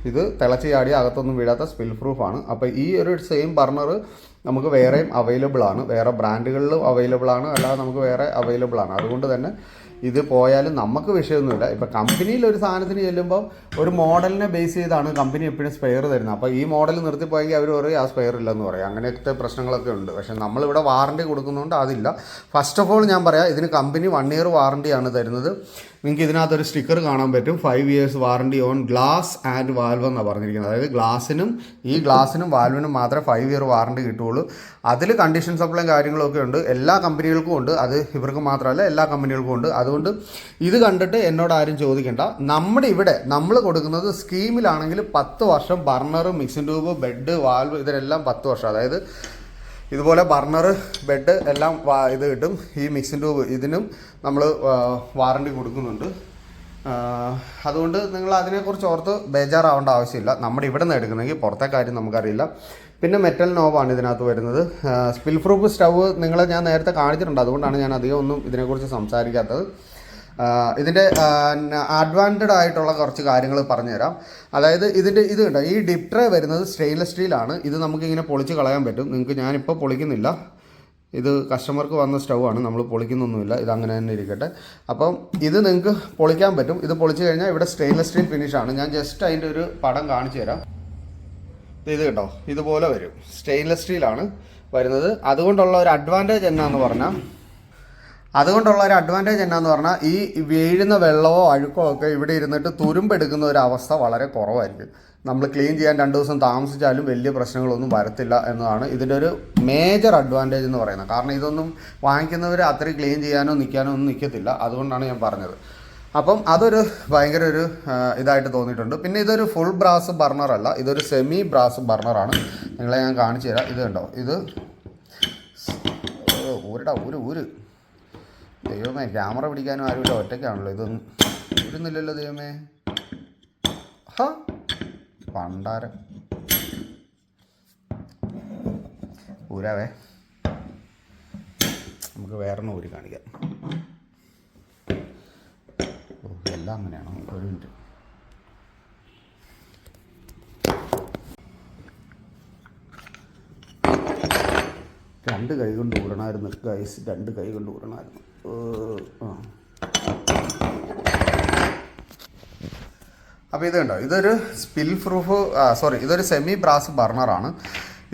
ഇത് തിളച്ച് ചാടി അകത്തൊന്നും വീഴാത്ത സ്പിൽ പ്രൂഫാണ്. അപ്പോൾ ഈ ഒരു സെയിം ബർണർ നമുക്ക് വേറെയും അവൈലബിൾ ആണ്. വേറെ ബ്രാൻഡുകളിലും അവൈലബിൾ ആണ്. അല്ലാതെ നമുക്ക് വേറെ അവൈലബിൾ ആണ്. അതുകൊണ്ട് തന്നെ ഇത് പോയാലും നമുക്ക് വിഷയമൊന്നുമില്ല. ഇപ്പം കമ്പനിയിൽ ഒരു സാധനത്തിന് ചെല്ലുമ്പോൾ ഒരു മോഡലിനെ ബേസ് ചെയ്താണ് കമ്പനി എപ്പോഴും സ്പെയർ തരുന്നത്. അപ്പോൾ ഈ മോഡൽ നിർത്തിപ്പോയെങ്കിൽ അവർ പറയും ആ സ്പെയർ ഇല്ലെന്ന് പറയും. അങ്ങനത്തെ പ്രശ്നങ്ങളൊക്കെ ഉണ്ട്. പക്ഷേ നമ്മളിവിടെ വാറണ്ടി കൊടുക്കുന്നതുകൊണ്ട് അതില്ല. ഫസ്റ്റ് ഓഫ് ഓൾ ഞാൻ പറയാം ഇതിന് കമ്പനി വൺ ഇയർ വാറണ്ടിയാണ് തരുന്നത്. നിങ്ങൾക്ക് ഇതിനകത്തൊരു സ്റ്റിക്കർ കാണാൻ പറ്റും. Five years warranty on glass and valve എന്നാണ് പറഞ്ഞിരിക്കുന്നത്. അതായത് ഗ്ലാസിനും ഈ ഗ്ലാസിനും വാൽവിനും മാത്രമേ ഫൈവ് ഇയർ വാറണ്ടി കിട്ടുള്ളൂ അതിൽ കണ്ടീഷൻ സപ്ലൈയും കാര്യങ്ങളൊക്കെ ഉണ്ട്. എല്ലാ കമ്പനികൾക്കും ഉണ്ട്. അത് ഇവർക്ക് മാത്രമല്ല എല്ലാ കമ്പനികൾക്കും ഉണ്ട്. അതുകൊണ്ട് ഇത് കണ്ടിട്ട് എന്നോട് ആരും ചോദിക്കേണ്ട. നമ്മുടെ ഇവിടെ നമ്മൾ കൊടുക്കുന്നത് സ്കീമിലാണെങ്കിൽ പത്ത് വർഷം burner mixing tube bed valve ഇതിനെല്ലാം പത്ത് വർഷം. അതായത് ഇതുപോലെ ബർണർ ബെഡ് എല്ലാം ഇത് കിട്ടും. ഈ ട്യൂബ് ഇതിനും നമ്മൾ വാറണ്ടി കൊടുക്കുന്നുണ്ട്. അതുകൊണ്ട് നിങ്ങൾ അതിനെക്കുറിച്ച് ഓർത്ത് ബേജാറാവേണ്ട ആവശ്യമില്ല. നമ്മുടെ ഇവിടെ നിന്ന് എടുക്കുന്നെങ്കിൽ പുറത്തെ കാര്യം നമുക്കറിയില്ല. പിന്നെ മെറ്റൽ നോവാണ് ഇതിനകത്ത് വരുന്നത്. സ്പിൽ പ്രൂഫ് സ്റ്റവ് നിങ്ങളെ ഞാൻ നേരത്തെ കാണിച്ചിട്ടുണ്ട്. അതുകൊണ്ടാണ് ഞാൻ അധികം ഒന്നും ഇതിനെക്കുറിച്ച് സംസാരിക്കാത്തത്. ഇതിന്റെ അഡ്വാന്റഡ് ആയിട്ടുള്ള കുറച്ച് കാര്യങ്ങൾ പറഞ്ഞുതരാം. അതായത് ഇതിന്റെ ഇത് കണ്ടോ ഈ ഡിപ്ട്രേ വരുന്നത് സ്റ്റെയിൻലെസ് സ്റ്റീലാണ് ഇത് നമുക്കിങ്ങനെ പൊളിച്ച് കളയാൻ പറ്റും. നിങ്ങൾക്ക് ഞാനിപ്പോൾ പൊളിക്കുന്നില്ല. ഇത് കസ്റ്റമർക്ക് വന്ന സ്റ്റൗ ആണ്. നമ്മൾ പൊളിക്കുന്നൊന്നുമില്ല. ഇത് അങ്ങനെ തന്നെ ഇരിക്കട്ടെ. അപ്പം ഇത് നിങ്ങൾക്ക് പൊളിക്കാൻ പറ്റും. ഇത് പൊളിച്ച് കഴിഞ്ഞാൽ ഇവിടെ സ്റ്റെയിൻലെസ് സ്റ്റീൽ ഫിനിഷാണ് ഞാൻ ജസ്റ്റ് അതിന്റെ ഒരു പടം കാണിച്ചു തരാം. ഇത് കേട്ടോ ഇതുപോലെ വരും. സ്റ്റെയിൻലെസ് സ്റ്റീലാണ് വരുന്നത്. അതുകൊണ്ടുള്ള ഒരു അഡ്വാന്റേജ് എന്നാന്ന് പറഞ്ഞാൽ അതുകൊണ്ടുള്ള ഒരു അഡ്വാന്റേജ് എന്നാന്ന് പറഞ്ഞാൽ ഈ വീഴുന്ന വെള്ളമോ അഴുക്കോ ഒക്കെ ഇവിടെ ഇരുന്നിട്ട് തുരുമ്പെടുക്കുന്ന ഒരു അവസ്ഥ വളരെ കുറവായിരിക്കും. നമ്മൾ ക്ലീൻ ചെയ്യാൻ രണ്ട് ദിവസം താമസിച്ചാലും വലിയ പ്രശ്നങ്ങളൊന്നും വരത്തില്ല എന്നതാണ് ഇതിന്റെ ഒരു മേജർ അഡ്വാന്റേജ് എന്ന് പറയുന്നത്. കാരണം ഇതൊന്നും വാങ്ങിക്കുന്നവർ അത്രയും ക്ലീൻ ചെയ്യാനോ നിൽക്കാനോ ഒന്നും നിൽക്കത്തില്ല അതുകൊണ്ടാണ് ഞാൻ പറഞ്ഞത്. അപ്പം അതൊരു ഭയങ്കര ഒരു ഇതായിട്ട് തോന്നിയിട്ടുണ്ട്. പിന്നെ ഇതൊരു ഫുൾ ബ്രാസ് ബർണറല്ല ഇതൊരു സെമി ബ്രാസ് ബർണറാണ് നിങ്ങളെ ഞാൻ കാണിച്ചു തരാം. ഇത് കണ്ടോ? ഇത് ഊരിടാ ഊര് ഊര്. ദൈവമേ ക്യാമറ പിടിക്കാനും ആരുമില്ല. ഒറ്റയ്ക്കാണല്ലോ. ഇതൊന്നും ഊരുന്നില്ലല്ലോ ദൈവമേ. ഹ പണ്ടാരം. ഊരാവേ. നമുക്ക് വേറെ ഊരി കാണിക്കാം. എല്ലാം അങ്ങനെയാണോ? ഒരു മിനിറ്റ്. രണ്ട് കൈ കൊണ്ട് ഊരണമായിരുന്നു. ഗൈസ് രണ്ട് കൈ കൊണ്ട് ഊരണമായിരുന്നു. അപ്പോൾ ഇത് കണ്ടോ? ഇതൊരു സ്പിൽ പ്രൂഫ് സോറി ഇതൊരു സെമി ബ്രാസ് ബർണറാണ്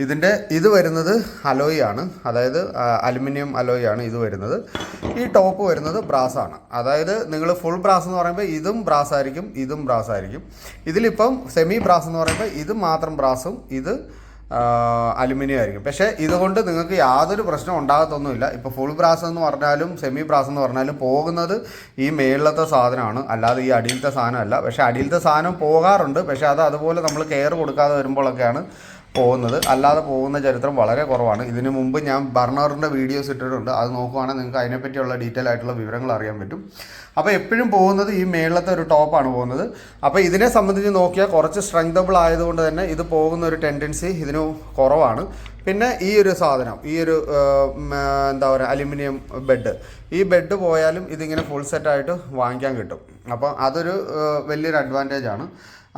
ഇതിന്റെ ഇത് വരുന്നത് അലോയ് ആണ്. അതായത് അലുമിനിയം അലോയ് ആണ് ഇത് വരുന്നത്. ഈ ടോപ്പ് വരുന്നത് ബ്രാസ് ആണ്. അതായത് നിങ്ങൾ ഫുൾ ബ്രാസ് എന്ന് പറയുമ്പോൾ ഇതും ബ്രാസ് ആയിരിക്കും ഇതും ബ്രാസ് ആയിരിക്കും. ഇതിലിപ്പം സെമി ബ്രാസ് എന്ന് പറയുമ്പോൾ ഇത് മാത്രം ബ്രാസും ഇത് അലുമിനിയം ആയിരിക്കും. പക്ഷേ ഇതുകൊണ്ട് നിങ്ങൾക്ക് യാതൊരു പ്രശ്നം ഉണ്ടാകത്തൊന്നുമില്ല. ഇപ്പോൾ ഫുൾ ബ്രാസ് എന്ന് പറഞ്ഞാലും സെമി ബ്രാസ് എന്ന് പറഞ്ഞാലും പോകുന്നത് ഈ മേളിലത്തെ സാധനമാണ്. അല്ലാതെ ഈ അടിയിലത്തെ സാധനമല്ല. പക്ഷേ അടിയിലത്തെ സാധനം പോകാറുണ്ട്. പക്ഷേ അത് അതുപോലെ നമ്മൾ കെയർ കൊടുക്കാതെ വരുമ്പോഴൊക്കെയാണ് പോകുന്നത്. അല്ലാതെ പോകുന്ന ചരിത്രം വളരെ കുറവാണ്. ഇതിന് മുമ്പ് ഞാൻ ബർണറിന്റെ വീഡിയോസ് ഇട്ടിട്ടുണ്ട്. അത് നോക്കുവാണെങ്കിൽ നിങ്ങൾക്ക് അതിനെപ്പറ്റിയുള്ള ഡീറ്റെയിൽ ആയിട്ടുള്ള വിവരങ്ങൾ അറിയാൻ പറ്റും. അപ്പോൾ എപ്പോഴും പോകുന്നത് ഈ മേളത്തെ ഒരു ടോപ്പാണ് പോകുന്നത്. അപ്പോൾ ഇതിനെ സംബന്ധിച്ച് നോക്കിയാൽ കുറച്ച് സ്ട്രെങ്തബിൾ ആയതുകൊണ്ട് തന്നെ ഇത് പോകുന്ന ഒരു ടെൻഡൻസി ഇതിന് കുറവാണ്. പിന്നെ ഈ ഒരു സാധനം ഈ ഒരു എന്താ പറയുക അലുമിനിയം ബെഡ് ഈ ബെഡ് പോയാലും ഇതിങ്ങനെ ഫുൾ സെറ്റായിട്ട് വാങ്ങിക്കാൻ കിട്ടും. അപ്പോൾ അതൊരു വലിയൊരു അഡ്വാന്റേജ് ആണ്.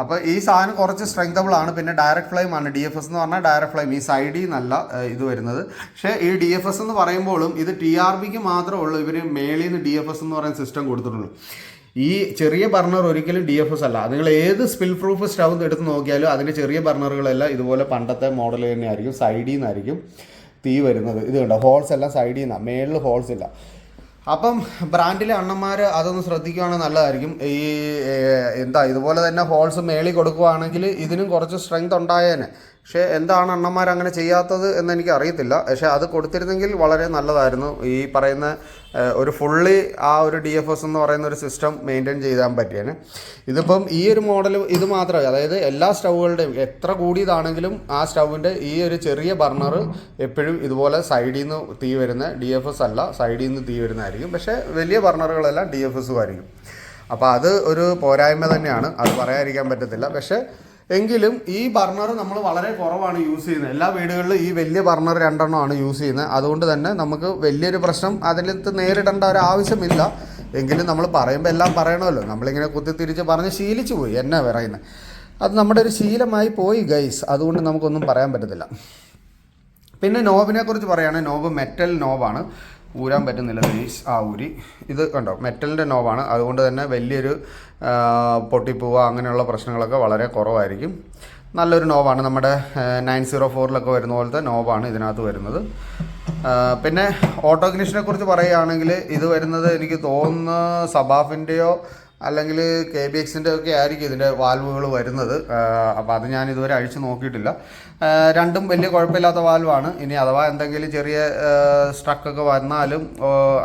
അപ്പോൾ ഈ സാധനം കുറച്ച് സ്ട്രെങ്തബിൾ ആണ്. പിന്നെ ഡയറക്റ്റ് ഫ്ലെയിം ആണ്. ഡി എഫ് എസ് എന്ന് പറഞ്ഞാൽ ഡയറക്ട് ഫ്ലെയിം ഈ സൈഡിൽ നിന്നല്ല ഇത് വരുന്നത്. പക്ഷേ ഈ ഡി എഫ് എസ് എന്ന് പറയുമ്പോഴും ഇത് ടി ആർ ബിക്ക് മാത്രമേ ഉള്ളൂ. ഇവർ മേളിൽ നിന്ന് ഡി എഫ് എസ് എന്ന് പറയുന്ന സിസ്റ്റം കൊടുത്തിട്ടുള്ളൂ. ഈ ചെറിയ ബർണർ ഒരിക്കലും ഡി എഫ് എസ് അല്ല. നിങ്ങൾ ഏത് സ്പിൽ പ്രൂഫ് സ്റ്റൗ എടുത്ത് നോക്കിയാലും അതിന്റെ ചെറിയ ബർണറുകളെല്ലാം ഇതുപോലെ പണ്ടത്തെ മോഡൽ തന്നെയായിരിക്കും. സൈഡിൽ നിന്നായിരിക്കും തീ വരുന്നത്. ഇത് കണ്ടോ? ഹോൾസ് എല്ലാം സൈഡിൽ നിന്നാണ് മേളിൽ ഹോൾസ് ഇല്ല. അപ്പം ബ്രാൻഡിലെ അണ്ണന്മാർ അതൊന്ന് ശ്രദ്ധിക്കുകയാണെങ്കിൽ നല്ലതായിരിക്കും. ഈ എന്താ ഇതുപോലെ തന്നെ ഹോൾസ് മേളി കൊടുക്കുവാണെങ്കിൽ ഇതിനും കുറച്ച് സ്ട്രെങ്ത് ഉണ്ടായേനെ. പക്ഷേ എന്താണ് അണ്ണന്മാർ അങ്ങനെ ചെയ്യാത്തത് എന്ന് എനിക്ക് അറിയത്തില്ല. പക്ഷേ അത് കൊടുത്തിരുന്നെങ്കിൽ വളരെ നല്ലതായിരുന്നു. ഈ പറയുന്ന ഒരു ഫുള്ളി ആ ഒരു ഡി എഫ് എസ് എന്ന് പറയുന്ന ഒരു സിസ്റ്റം മെയിന്റെയിൻ ചെയ്താൻ പറ്റിയാണ് ഇതിപ്പം ഈ ഒരു മോഡൽ ഇത് മാത്രമേ അതായത് എല്ലാ സ്റ്റൗകളുടെയും എത്ര കൂടിയതാണെങ്കിലും ആ സ്റ്റൗവിന്റെ ഈ ഒരു ചെറിയ ബർണർ എപ്പോഴും ഇതുപോലെ സൈഡിൽ നിന്ന് തീ വരുന്ന ഡി എഫ് എസ് അല്ല സൈഡിൽ നിന്ന് തീ വരുന്നതായിരിക്കും. പക്ഷേ വലിയ ബർണറുകളെല്ലാം ഡി എഫ് എസും ആയിരിക്കും. അപ്പോൾ അത് ഒരു പോരായ്മ തന്നെയാണ്. അത് പറയാതിരിക്കാൻ പറ്റത്തില്ല. പക്ഷേ എങ്കിലും ഈ ബർണർ നമ്മൾ വളരെ കുറവാണ് യൂസ് ചെയ്യുന്നത്. എല്ലാ വീടുകളിലും ഈ വലിയ ബർണർ രണ്ടെണ്ണമാണ് യൂസ് ചെയ്യുന്നത്. അതുകൊണ്ട് തന്നെ നമുക്ക് വലിയൊരു പ്രശ്നം അതിലത്ത് നേരിടേണ്ട ഒരു ആവശ്യമില്ല. എങ്കിലും നമ്മൾ പറയുമ്പോൾ എല്ലാം പറയണമല്ലോ. നമ്മളിങ്ങനെ കുത്തിത്തിരിച്ച് പറഞ്ഞ് ശീലിച്ചു പോയി. എന്നാ പറയുന്നത് അത് നമ്മുടെ ഒരു ശീലമായി പോയി ഗൈസ് അതുകൊണ്ട് നമുക്കൊന്നും പറയാൻ പറ്റത്തില്ല. പിന്നെ നോബിനെ കുറിച്ച് പറയുകയാണെങ്കിൽ നോബ് മെറ്റൽ നോബാണ്. ഊരാൻ പറ്റുന്നില്ല ഗൈസ് ആ ഊരി. ഇത് കണ്ടോ? മെറ്റലിന്റെ നോവാണ് അതുകൊണ്ട് തന്നെ വലിയൊരു പൊട്ടിപ്പോവുക അങ്ങനെയുള്ള പ്രശ്നങ്ങളൊക്കെ വളരെ കുറവായിരിക്കും. നല്ലൊരു നോവാണ് നമ്മുടെ നയൻ സീറോ ഫോറിലൊക്കെ വരുന്ന പോലത്തെ നോവാണ് ഇതിനകത്ത് വരുന്നത്. പിന്നെ ഓട്ടോഗ്നിഷനെ കുറിച്ച് പറയുകയാണെങ്കിൽ ഇത് വരുന്നത് എനിക്ക് തോന്നുന്നു സബാഫിന്റെയോ അല്ലെങ്കിൽ കെ ബി എക്സിന്റെ ഒക്കെ ആയിരിക്കും ഇതിന്റെ വാൽവുകൾ വരുന്നത്. അപ്പോൾ അത് ഞാൻ ഇതുവരെ അഴിച്ച് നോക്കിയിട്ടില്ല. രണ്ടും വലിയ കുഴപ്പമില്ലാത്ത വാൽവാണ്. ഇനി അഥവാ എന്തെങ്കിലും ചെറിയ സ്ട്രക്കൊക്കെ വന്നാലും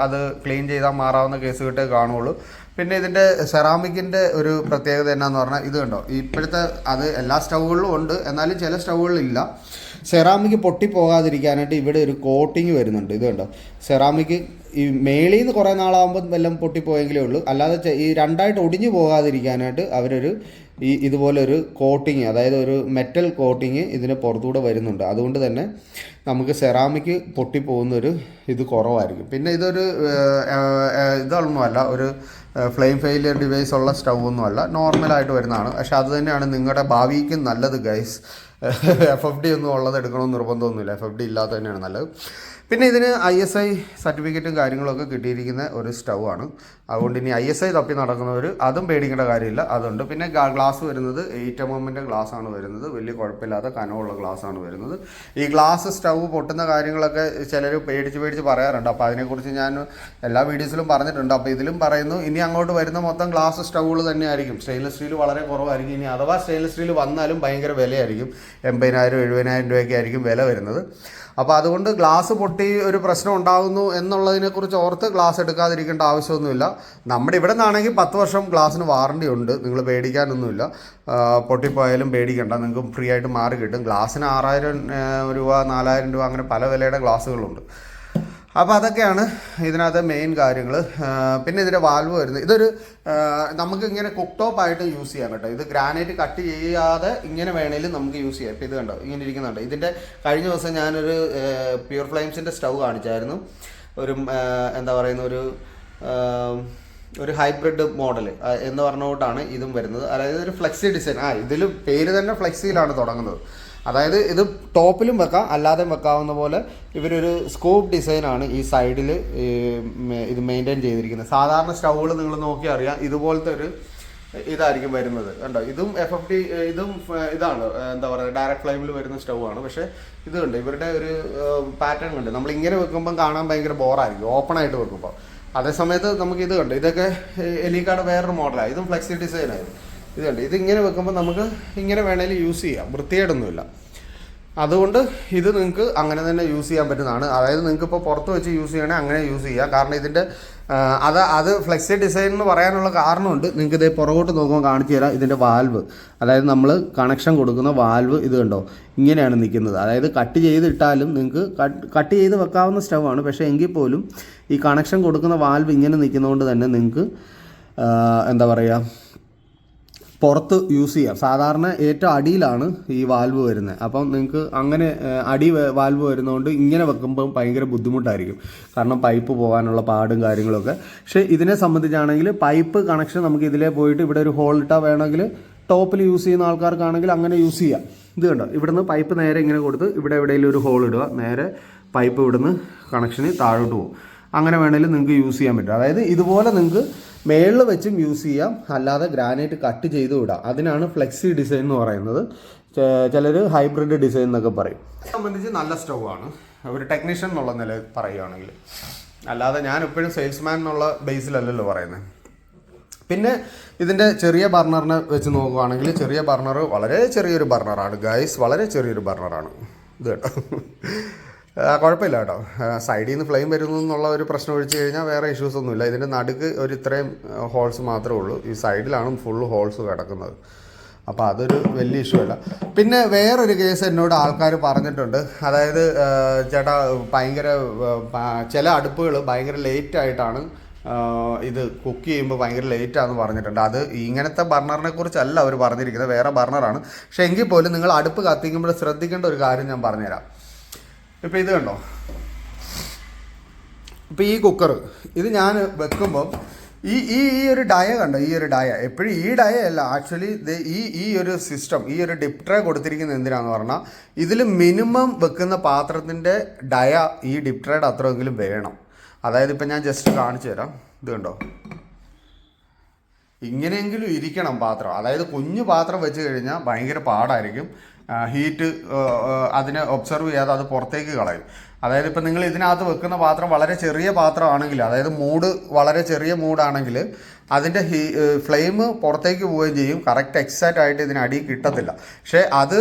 അത് ക്ലീൻ ചെയ്താൽ മാറാവുന്ന കേസ് കിട്ടേ കാണുള്ളൂ. പിന്നെ ഇതിന്റെ സെറാമിക്കിന്റെ ഒരു പ്രത്യേകത എന്നാന്ന് പറഞ്ഞാൽ ഇത് കണ്ടോ? ഇപ്പോഴത്തെ അത് എല്ലാ സ്റ്റൗകളിലും ഉണ്ട്. എന്നാലും ചില സ്റ്റൗകളിലില്ല സെറാമിക് പൊട്ടിപ്പോകാതിരിക്കാനായിട്ട് ഇവിടെ ഒരു കോട്ടിങ് വരുന്നുണ്ട്. ഇത് കണ്ടോ? സെറാമിക് ഈ മേളിൽ നിന്ന് കുറേ നാളാകുമ്പോൾ വല്ലതും പൊട്ടിപ്പോയെങ്കിലേ ഉള്ളൂ. അല്ലാതെ ഈ രണ്ടായിട്ട് ഒടിഞ്ഞു പോകാതിരിക്കാനായിട്ട് അവരൊരു ഈ ഇതുപോലൊരു കോട്ടിങ് അതായത് ഒരു മെറ്റൽ കോട്ടിങ് ഇതിന് പുറത്തൂടെ വരുന്നുണ്ട്. അതുകൊണ്ട് തന്നെ നമുക്ക് സെറാമിക് പൊട്ടിപ്പോകുന്നൊരു ഇത് കുറവായിരിക്കും. പിന്നെ ഇതൊരു ഇതൊന്നുമല്ല ഒരു ഫ്ലെയിം ഫെയിലിയർ ഡിവൈസ് ഉള്ള സ്റ്റൗവൊന്നുമല്ല. നോർമലായിട്ട് വരുന്നതാണ്. പക്ഷെ അത് തന്നെയാണ് നിങ്ങളുടെ ഭാവിക്ക് നല്ലത് ഗൈസ്. *laughs* എഫ് എഫ് ഡി ഒന്നും ഉള്ളത് എടുക്കണമെന്ന് നിർബന്ധമൊന്നുമില്ല. എഫ് എഫ് ഡി ഇല്ലാത്ത തന്നെയാണ് നല്ലത്. പിന്നെ ഇതിന് ഐ എസ് ഐ സർട്ടിഫിക്കറ്റും കാര്യങ്ങളൊക്കെ കിട്ടിയിരിക്കുന്ന ഒരു സ്റ്റൗ ആണ്. അതുകൊണ്ട് ഇനി ഐ എസ് ഐ തപ്പി നടക്കുന്നവർ അതും പേടിക്കേണ്ട കാര്യമില്ല അതുണ്ട്. പിന്നെ ഗ്ലാസ് വരുന്നത് എയ്റ്റ് എം എമ്മിന്റെ ഗ്ലാസ് ആണ് വരുന്നത്. വലിയ കുഴപ്പമില്ലാത്ത കനമുള്ള ഗ്ലാസ് ആണ് വരുന്നത്. ഈ ഗ്ലാസ് സ്റ്റൗ പൊട്ടുന്ന കാര്യങ്ങളൊക്കെ ചിലർ പേടിച്ച് പേടിച്ച് പറയാറുണ്ട്. അപ്പോൾ അതിനെക്കുറിച്ച് ഞാൻ എല്ലാ വീഡിയോസിലും പറഞ്ഞിട്ടുണ്ട്. അപ്പോൾ ഇതിലും പറയുന്നു ഇനി അങ്ങോട്ട് വരുന്ന മൊത്തം ഗ്ലാസ് സ്റ്റൗകൾ തന്നെയായിരിക്കും. സ്റ്റെയിൻലെസ് സ്റ്റീൽ വളരെ കുറവായിരിക്കും. ഇനി അഥവാ സ്റ്റെയിൻലെസ് സ്റ്റീൽ വന്നാലും ഭയങ്കര വിലയായിരിക്കും. എൺപതിനായിരം എഴുപതിനായിരം രൂപയൊക്കെ ആയിരിക്കും വില വരുന്നത്. അപ്പോൾ അതുകൊണ്ട് ഗ്ലാസ് പൊട്ടി ഒരു പ്രശ്നം ഉണ്ടാകുന്നു എന്നുള്ളതിനെക്കുറിച്ച് ഓർത്ത് ഗ്ലാസ് എടുക്കാതിരിക്കേണ്ട ആവശ്യമൊന്നുമില്ല. നമ്മുടെ ഇവിടെ നിന്നാണെങ്കിൽ പത്ത് വർഷം ഗ്ലാസ്സിന് വാറണ്ടി ഉണ്ട്. നിങ്ങൾ പേടിക്കാനൊന്നുമില്ല. പൊട്ടിപ്പോയാലും പേടിക്കണ്ട. നിങ്ങൾക്ക് ഫ്രീ ആയിട്ട് മാറി കിട്ടും. ഗ്ലാസ്സിന് ആറായിരം രൂപ നാലായിരം രൂപ അങ്ങനെ പല വിലയുടെ ഗ്ലാസ്സുകളുണ്ട് അപ്പോൾ അതൊക്കെയാണ് ഇതിനകത്ത് മെയിൻ കാര്യങ്ങൾ. പിന്നെ ഇതിന്റെ വാൽവ് വരുന്നത്. ഇതൊരു നമുക്ക് ഇങ്ങനെ കുക്ക് ആയിട്ട് യൂസ് ചെയ്യാം കേട്ടോ. ഇത് ഗ്രാനൈറ്റ് കട്ട് ചെയ്യാതെ ഇങ്ങനെ വേണേലും നമുക്ക് യൂസ് ചെയ്യാം. ഇപ്പോൾ ഇത് കണ്ടോ? ഇങ്ങനെ ഇരിക്കുന്നുണ്ട്. ഇതിന്റെ കഴിഞ്ഞ ദിവസം ഞാനൊരു പ്യൂർ ഫ്ലെയിംസിന്റെ സ്റ്റൗ കാണിച്ചായിരുന്നു. ഒരു എന്താ പറയുന്ന ഒരു ഒരു ഹൈബ്രിഡ് മോഡൽ എന്ന് പറഞ്ഞുകൊണ്ടാണ് ഇതും വരുന്നത്. അതായത് ഒരു ഫ്ലെക്സി ഡിസൈൻ ആ ഇതിലും പേര് തന്നെ ഫ്ലെക്സിയിലാണ് തുടങ്ങുന്നത്. അതായത് ഇത് ടോപ്പിലും വെക്കാം അല്ലാതെയും വെക്കാവുന്ന പോലെ ഇവരൊരു സ്കോപ്പ് ഡിസൈനാണ് ഈ സൈഡിൽ ഇത് മെയിന്റെയിൻ ചെയ്തിരിക്കുന്നത്. സാധാരണ സ്റ്റൗകൾ നിങ്ങൾ നോക്കി അറിയാം ഇതുപോലത്തെ ഒരു ഇതായിരിക്കും വരുന്നത്. കണ്ടോ? ഇതും എഫ് എഫ് ഡി ഇതും ഇതാണ്. എന്താ പറയുക ഡയറക്ട് ഫ്ലൈമിൽ വരുന്ന സ്റ്റൗ ആണ്. പക്ഷേ ഇത് കണ്ട്? ഇവരുടെ ഒരു പാറ്റേൺ കണ്ട്? നമ്മൾ ഇങ്ങനെ വെക്കുമ്പം കാണാൻ ഭയങ്കര ബോറായിരിക്കും ഓപ്പൺ ആയിട്ട് വെക്കുമ്പോൾ അതേ സമയത്ത് നമുക്ക് ഇത് കണ്ട്? ഇതൊക്കെ എലിക്കാട് വേറൊരു മോഡലാണ് ഇതും ഫ്ലെക്സി ഡിസൈൻ ആയിരുന്നു ഇതിങ്ങനെ വെക്കുമ്പോൾ നമുക്ക് ഇങ്ങനെ വേണേലും യൂസ് ചെയ്യാം. വൃത്തികേടൊന്നുമില്ല. അതുകൊണ്ട് ഇത് നിങ്ങൾക്ക് അങ്ങനെ തന്നെ യൂസ് ചെയ്യാൻ പറ്റുന്നതാണ്. അതായത് നിങ്ങൾക്ക് ഇപ്പോൾ പുറത്ത് വെച്ച് യൂസ് ചെയ്യണേ അങ്ങനെ യൂസ് ചെയ്യാം. കാരണം ഇതിന്റെ അത് അത് ഫ്ലെക്സി ഡിസൈൻ എന്ന് പറയാനുള്ള കാരണമുണ്ട്. നിങ്ങൾക്ക് ഇതേ പുറകോട്ട് നോക്കുമ്പോൾ കാണിച്ചു തരാം ഇതിന്റെ വാൽവ് അതായത് നമ്മൾ കണക്ഷൻ കൊടുക്കുന്ന വാൽവ് ഇത് കണ്ടോ? ഇങ്ങനെയാണ് നിൽക്കുന്നത് അതായത് കട്ട് ചെയ്തിട്ടാലും നിങ്ങൾക്ക് കട്ട് ചെയ്ത് വെക്കാവുന്ന സ്റ്റവാണ് പക്ഷേ എങ്കിൽ പോലും ഈ കണക്ഷൻ കൊടുക്കുന്ന വാൽവ് ഇങ്ങനെ നിൽക്കുന്നതുകൊണ്ട് തന്നെ നിങ്ങൾക്ക് എന്താ പറയുക പുറത്ത് യൂസ് ചെയ്യാം. സാധാരണ ഏറ്റവും അടിയിലാണ് ഈ വാൽവ് വരുന്നത്. അപ്പം നിങ്ങൾക്ക് അങ്ങനെ അടി വാൽവ് വരുന്നതുകൊണ്ട് ഇങ്ങനെ വെക്കുമ്പോൾ ഭയങ്കര ബുദ്ധിമുട്ടായിരിക്കും. കാരണം പൈപ്പ് പോകാനുള്ള പാടും കാര്യങ്ങളൊക്കെ. പക്ഷേ ഇതിനെ സംബന്ധിച്ചാണെങ്കിൽ പൈപ്പ് കണക്ഷൻ നമുക്ക് ഇതിലേ പോയിട്ട് ഇവിടെ ഒരു ഹോൾ ഇട്ടാൽ വേണമെങ്കിൽ ടോപ്പിൽ യൂസ് ചെയ്യുന്ന ആൾക്കാർക്കാണെങ്കിൽ അങ്ങനെ യൂസ് ചെയ്യാം. ഇത് കണ്ടോ? ഇവിടുന്ന് പൈപ്പ് നേരെ ഇങ്ങനെ കൊടുത്ത് ഇവിടെ എവിടെയെങ്കിലും ഒരു ഹോൾ ഇടുക. നേരെ പൈപ്പ് ഇവിടുന്ന് കണക്ഷന് താഴോട്ട് പോകും. അങ്ങനെ വേണമെങ്കിലും നിങ്ങൾക്ക് യൂസ് ചെയ്യാൻ പറ്റും. അതായത് ഇതുപോലെ നിങ്ങൾക്ക് മേളിൽ വെച്ചും യൂസ് ചെയ്യാം. അല്ലാതെ ഗ്രാനൈറ്റ് കട്ട് ചെയ്ത് വിടാം. അതിനാണ് ഫ്ലെക്സി ഡിസൈൻ എന്ന് പറയുന്നത്. ചിലർ ഹൈബ്രിഡ് ഡിസൈൻ എന്നൊക്കെ പറയും. സംബന്ധിച്ച് നല്ല സ്റ്റൗ ആണ്. ഒരു ടെക്നീഷ്യൻ എന്നുള്ള നില പറയുകയാണെങ്കിൽ. അല്ലാതെ ഞാൻ എപ്പോഴും സെയിൽസ്മാൻ എന്നുള്ള ബേസിലല്ലല്ലോ പറയുന്നത് പിന്നെ ഇതിന്റെ ചെറിയ ബർണറിനെ വെച്ച് നോക്കുകയാണെങ്കിൽ ചെറിയ ബർണർ വളരെ ചെറിയൊരു ബർണറാണ് ഗൈസ് വളരെ ചെറിയൊരു ബർണറാണ് ഇത് കേട്ടോ. കുഴപ്പമില്ല കേട്ടോ. സൈഡിൽ നിന്ന് ഫ്ലെയിം വരുന്നു എന്നുള്ള ഒരു പ്രശ്നം ഒഴിച്ചു കഴിഞ്ഞാൽ വേറെ ഇഷ്യൂസ് ഒന്നുമില്ല. ഇതിന്റെ നടുക്ക് ഒരു ഇത്രയും ഹോൾസ് മാത്രമേ ഉള്ളൂ. ഈ സൈഡിലാണ് ഫുൾ ഹോൾസ് കിടക്കുന്നത്. അപ്പോൾ അതൊരു വലിയ ഇഷ്യൂ അല്ല. പിന്നെ വേറൊരു കേസ് എന്നോട് ആൾക്കാർ പറഞ്ഞിട്ടുണ്ട്. അതായത് ചേട്ടാ ഭയങ്കര ചില അടുപ്പുകൾ ഭയങ്കര ലേറ്റ് ആയിട്ടാണ് ഇത് കുക്ക് ചെയ്യുമ്പോൾ ഭയങ്കര ലേറ്റാന്ന് പറഞ്ഞിട്ടുണ്ട്. അത് ഇങ്ങനത്തെ ബർണറിനെ കുറിച്ചല്ല അവർ പറഞ്ഞിരിക്കുന്നത്. വേറെ ബർണറാണ് പക്ഷേ എങ്കിൽ പോലും നിങ്ങൾ അടുപ്പ് കത്തിക്കുമ്പോൾ ശ്രദ്ധിക്കേണ്ട ഒരു കാര്യം ഞാൻ പറഞ്ഞുതരാം. ഇപ്പോൾ ഇത് കണ്ടോ? ഇപ്പോൾ ഈ കുക്കർ ഇത് ഞാൻ വെക്കുമ്പോൾ ഈ ഈ ഈ ഒരു ഡയ കണ്ടോ? ഈ ഒരു ഡയ എപ്പോഴും ഈ ഡയ അല്ല. ആക്ച്വലി ഈ ഈ ഒരു സിസ്റ്റം ഈ ഒരു ഡിപ് ട്രേ കൊടുത്തിരിക്കുന്നത് എന്തിനാന്ന് പറഞ്ഞാൽ ഇതിൽ മിനിമം വെക്കുന്ന പാത്രത്തിന്റെ ഡയ ഈ ഡിപ് ട്രേയുടെ അത്രയെങ്കിലും വേണം. അതായത് ഇപ്പം ഞാൻ ജസ്റ്റ് കാണിച്ചു തരാം. ഇത് കണ്ടോ? ഇങ്ങനെയെങ്കിലും ഇരിക്കണം പാത്രം. അതായത് കുഞ്ഞു പാത്രം വെച്ച് കഴിഞ്ഞാൽ ഭയങ്കര പാടായിരിക്കും. ഹീറ്റ് അതിനെ ഒബ്സർവ് ചെയ്യാതെ അത് പുറത്തേക്ക് കളയും. അതായത് ഇപ്പം നിങ്ങൾ ഇതിനകത്ത് വെക്കുന്ന പാത്രം വളരെ ചെറിയ പാത്രമാണെങ്കിൽ അതായത് മൂഡ് വളരെ ചെറിയ മൂടാണെങ്കിൽ അതിന്റെ ഹീ ഫ്ലെയിം പുറത്തേക്ക് പോവുകയും ചെയ്യും. കറക്റ്റ് എക്സാക്റ്റ് ആയിട്ട് ഇതിനടി കിട്ടത്തില്ല. പക്ഷേ അത്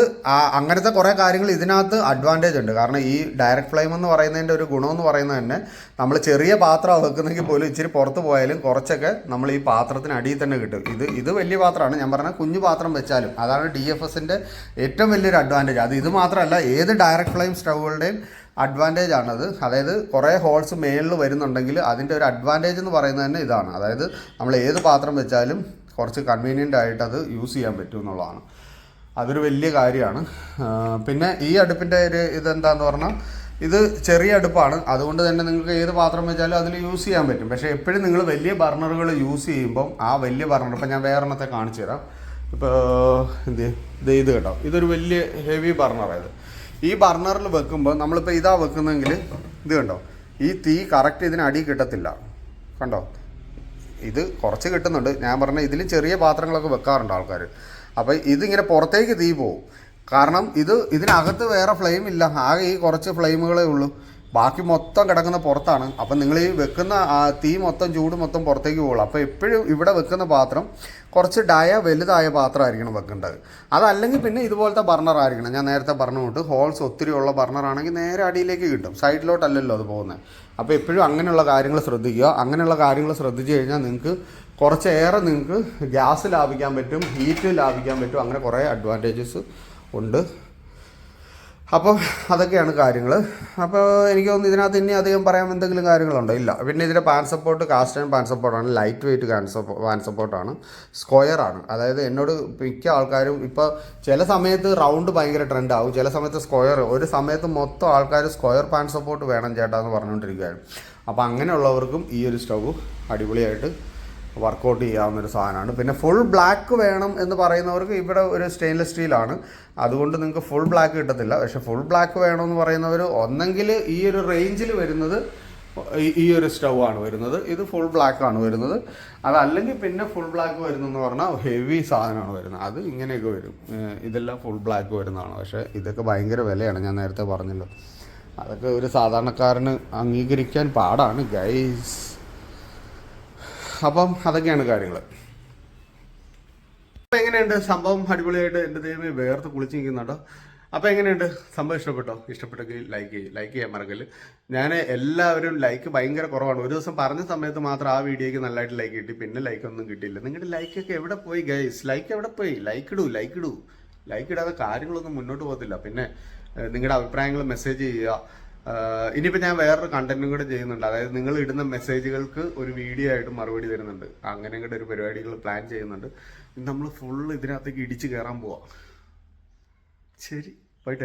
അങ്ങനത്തെ കുറേ കാര്യങ്ങൾ ഇതിനകത്ത് അഡ്വാന്റേജ് ഉണ്ട്. കാരണം ഈ ഡയറക്റ്റ് ഫ്ലെയിം എന്ന് പറയുന്നതിന്റെ ഒരു ഗുണമെന്ന് പറയുന്നത് തന്നെ നമ്മൾ ചെറിയ പാത്രം വെക്കുന്നെങ്കിൽ പോലും ഇച്ചിരി പുറത്ത് പോയാലും കുറച്ചൊക്കെ നമ്മൾ ഈ പാത്രത്തിന് അടിയിൽ തന്നെ കിട്ടും. ഇത് ഇത് വലിയ പാത്രമാണ്. ഞാൻ പറഞ്ഞ കുഞ്ഞു പാത്രം വെച്ചാലും അതാണ് ഡി എഫ് എസിന്റെ ഏറ്റവും വലിയൊരു അഡ്വാന്റേജ് അത് ഇത് മാത്രമല്ല ഏത് ഡയറക്റ്റ് ഫ്ലെയിം സ്റ്റൗകളുടെയും അഡ്വാന്റേജ് ആണത്. അതായത് കുറേ ഹോൾസ് മേളിൽ വരുന്നുണ്ടെങ്കിൽ അതിന്റെ ഒരു അഡ്വാന്റേജ് എന്ന് പറയുന്നത് തന്നെ ഇതാണ്. അതായത് നമ്മൾ ഏത് പാത്രം വെച്ചാലും കുറച്ച് കൺവീനിയന്റ് ആയിട്ട് അത് യൂസ് ചെയ്യാൻ പറ്റും എന്നുള്ളതാണ്. അതൊരു വലിയ കാര്യമാണ്. പിന്നെ ഈ അടുപ്പിന്റെ ഒരു ഇതെന്താന്ന് പറഞ്ഞാൽ ഇത് ചെറിയ അടുപ്പാണ്. അതുകൊണ്ട് തന്നെ നിങ്ങൾക്ക് ഏത് പാത്രം വെച്ചാലും അതിൽ യൂസ് ചെയ്യാൻ പറ്റും. പക്ഷേ എപ്പോഴും നിങ്ങൾ വലിയ ബർണറുകൾ യൂസ് ചെയ്യുമ്പം ആ വലിയ ബർണർ ഇപ്പം ഞാൻ വേറെണ്ണത്തെ കാണിച്ചു തരാം. ഇപ്പോൾ എന്ത് ഇത് ഇത് കേട്ടോ. ഇതൊരു വലിയ ഹെവി ബർണറായത് ഈ ബർണറിൽ വെക്കുമ്പോൾ നമ്മളിപ്പോൾ ഇതാ വെക്കുന്നെങ്കിൽ ഇത് കണ്ടോ? ഈ തീ കറക്റ്റ് ഇതിന് അടി കിട്ടത്തില്ല. കണ്ടോ? ഇത് കുറച്ച് കിട്ടുന്നുണ്ട്. ഞാൻ പറഞ്ഞ ഇതിൽ ചെറിയ പാത്രങ്ങളൊക്കെ വെക്കാറുണ്ട് ആൾക്കാർ അപ്പോൾ ഇതിങ്ങനെ പുറത്തേക്ക് തീ പോവും. കാരണം ഇത് ഇതിനകത്ത് വേറെ ഫ്ലെയിം ഇല്ല. ആകെ ഈ കുറച്ച് ഫ്ലെയിമുകളേ ഉള്ളൂ. ബാക്കി മൊത്തം കിടക്കുന്ന പുറത്താണ്. അപ്പം നിങ്ങൾ ഈ വെക്കുന്ന തീ മൊത്തം ചൂട് മൊത്തം പുറത്തേക്ക് പോകുള്ളൂ. അപ്പോൾ എപ്പോഴും ഇവിടെ വെക്കുന്ന പാത്രം കുറച്ച് ഡയ വലുതായ പാത്രമായിരിക്കണം വെക്കേണ്ടത്. അതല്ലെങ്കിൽ പിന്നെ ഇതുപോലത്തെ ബർണർ ആയിരിക്കണം. ഞാൻ നേരത്തെ പറഞ്ഞുകൊണ്ട് ഹോൾസ് ഒത്തിരി ഉള്ള ബർണർ ആണെങ്കിൽ നേരെ അടിയിലേക്ക് കിട്ടും. സൈഡിലോട്ടല്ലല്ലോ അത് പോകുന്നത്. അപ്പോൾ എപ്പോഴും അങ്ങനെയുള്ള കാര്യങ്ങൾ ശ്രദ്ധിക്കുക. അങ്ങനെയുള്ള കാര്യങ്ങൾ ശ്രദ്ധിച്ചു കഴിഞ്ഞാൽ നിങ്ങൾക്ക് കുറച്ചേറെ നിങ്ങൾക്ക് ഗ്യാസ് ലാഭിക്കാൻ പറ്റും ഹീറ്റ് ലാഭിക്കാൻ പറ്റും. അങ്ങനെ കുറേ അഡ്വാന്റേജസ് ഉണ്ട്. അപ്പോൾ അതൊക്കെയാണ് കാര്യങ്ങൾ അപ്പോൾ എനിക്ക് തോന്നുന്നു ഇതിനകത്ത് ഇനി അധികം പറയാൻ എന്തെങ്കിലും കാര്യങ്ങളുണ്ടോ? ഇല്ല. പിന്നെ ഇതിന്റെ pan support cast and pan സപ്പോർട്ടാണ്. ലൈറ്റ് വെയിറ്റ് പാൻ സപ്പോ പാൻ സപ്പോർട്ടാണ്. സ്ക്വയറാണ് അതായത് എന്നോട് മിക്ക ആൾക്കാരും ഇപ്പോൾ ചില സമയത്ത് റൗണ്ട് ഭയങ്കര ട്രെൻഡ് ആവും ചില സമയത്ത് സ്ക്വയർ. ഒരു സമയത്ത് മൊത്തം ആൾക്കാർ സ്ക്വയർ പാൻ സപ്പോർട്ട് വേണം ചേട്ടാ എന്ന് പറഞ്ഞുകൊണ്ടിരിക്കുകയാണ് അപ്പോൾ അങ്ങനെയുള്ളവർക്കും ഈ ഒരു സ്റ്റവ് അടിപൊളിയായിട്ട് വർക്കൗട്ട് ചെയ്യാവുന്ന ഒരു സാധനമാണ്. പിന്നെ ഫുൾ ബ്ലാക്ക് വേണം എന്ന് പറയുന്നവർക്ക് ഇവിടെ ഒരു സ്റ്റെയിൻലെസ് സ്റ്റീലാണ് അതുകൊണ്ട് നിങ്ങൾക്ക് ഫുൾ ബ്ലാക്ക് കിട്ടത്തില്ല. പക്ഷേ ഫുൾ ബ്ലാക്ക് വേണമെന്ന് പറയുന്നവർ ഒന്നെങ്കിൽ ഈ ഒരു റേഞ്ചിൽ വരുന്നത് ഈ- ഒരു സ്റ്റൗ ആണ് വരുന്നത്. ഇത് ഫുൾ ബ്ലാക്ക് ആണ് വരുന്നത്. അതല്ലെങ്കിൽ പിന്നെ ഫുൾ ബ്ലാക്ക് വരുന്നതെന്ന് പറഞ്ഞാൽ ഹെവി സാധനമാണ് വരുന്നത്. അത് ഇങ്ങനെയൊക്കെ വരും. ഇതെല്ലാം ഫുൾ ബ്ലാക്ക് വരുന്നതാണ്. പക്ഷേ ഇതൊക്കെ ഭയങ്കര വിലയാണ്. ഞാൻ നേരത്തെ പറഞ്ഞല്ലോ. അതൊക്കെ ഒരു സാധാരണക്കാരന് അംഗീകരിക്കാൻ പാടാണ് ഗൈസ് അപ്പം അതൊക്കെയാണ് കാര്യങ്ങൾ അപ്പം എങ്ങനെയുണ്ട്? സംഭവം അടിപൊളിയായിട്ട് എന്റെ ദൈവമേ വേർത്ത് കുളിച്ച് നിൽക്കുന്നുണ്ടോ അപ്പം എങ്ങനെയുണ്ട്? സംഭവം ഇഷ്ടപ്പെട്ടോ? ഇഷ്ടപ്പെട്ടെങ്കിൽ ലൈക്ക് ചെയ്യും ലൈക്ക് ചെയ്യാൻ മറക്കൽ ഞാൻ എല്ലാവരും ലൈക്ക് ഭയങ്കര കുറവാണ്. ഒരു ദിവസം പറഞ്ഞ സമയത്ത് മാത്രം ആ വീഡിയോയ്ക്ക് നല്ലതായിട്ട് ലൈക്ക് കിട്ടി. പിന്നെ ലൈക്ക് ഒന്നും കിട്ടിയില്ല. നിങ്ങളുടെ ലൈക്കൊക്കെ എവിടെ പോയി ഗൈസ് ലൈക്ക് എവിടെ പോയി? ലൈക്ക് ഇടൂ ലൈക്ക് ഇടൂ. ലൈക്ക് ഇടാതെ കാര്യങ്ങളൊന്നും മുന്നോട്ട് പോകത്തില്ല. പിന്നെ നിങ്ങളുടെ അഭിപ്രായങ്ങൾ മെസ്സേജ് ചെയ്യുക. ഇനിയിപ്പോൾ ഞാൻ വേറൊരു കണ്ടന്റും കൂടെ ചെയ്യുന്നുണ്ട്. അതായത് നിങ്ങൾ ഇടുന്ന മെസ്സേജുകൾക്ക് ഒരു വീഡിയോ ആയിട്ട് മറുപടി തരുന്നുണ്ട്. അങ്ങനെ ഒരു പരിപാടികൾ പ്ലാൻ ചെയ്യുന്നുണ്ട്. നമ്മൾ ഫുൾ ഇതിനകത്തേക്ക് ഇടിച്ച് കയറാൻ പോവാം. ശരി പോയിട്ട്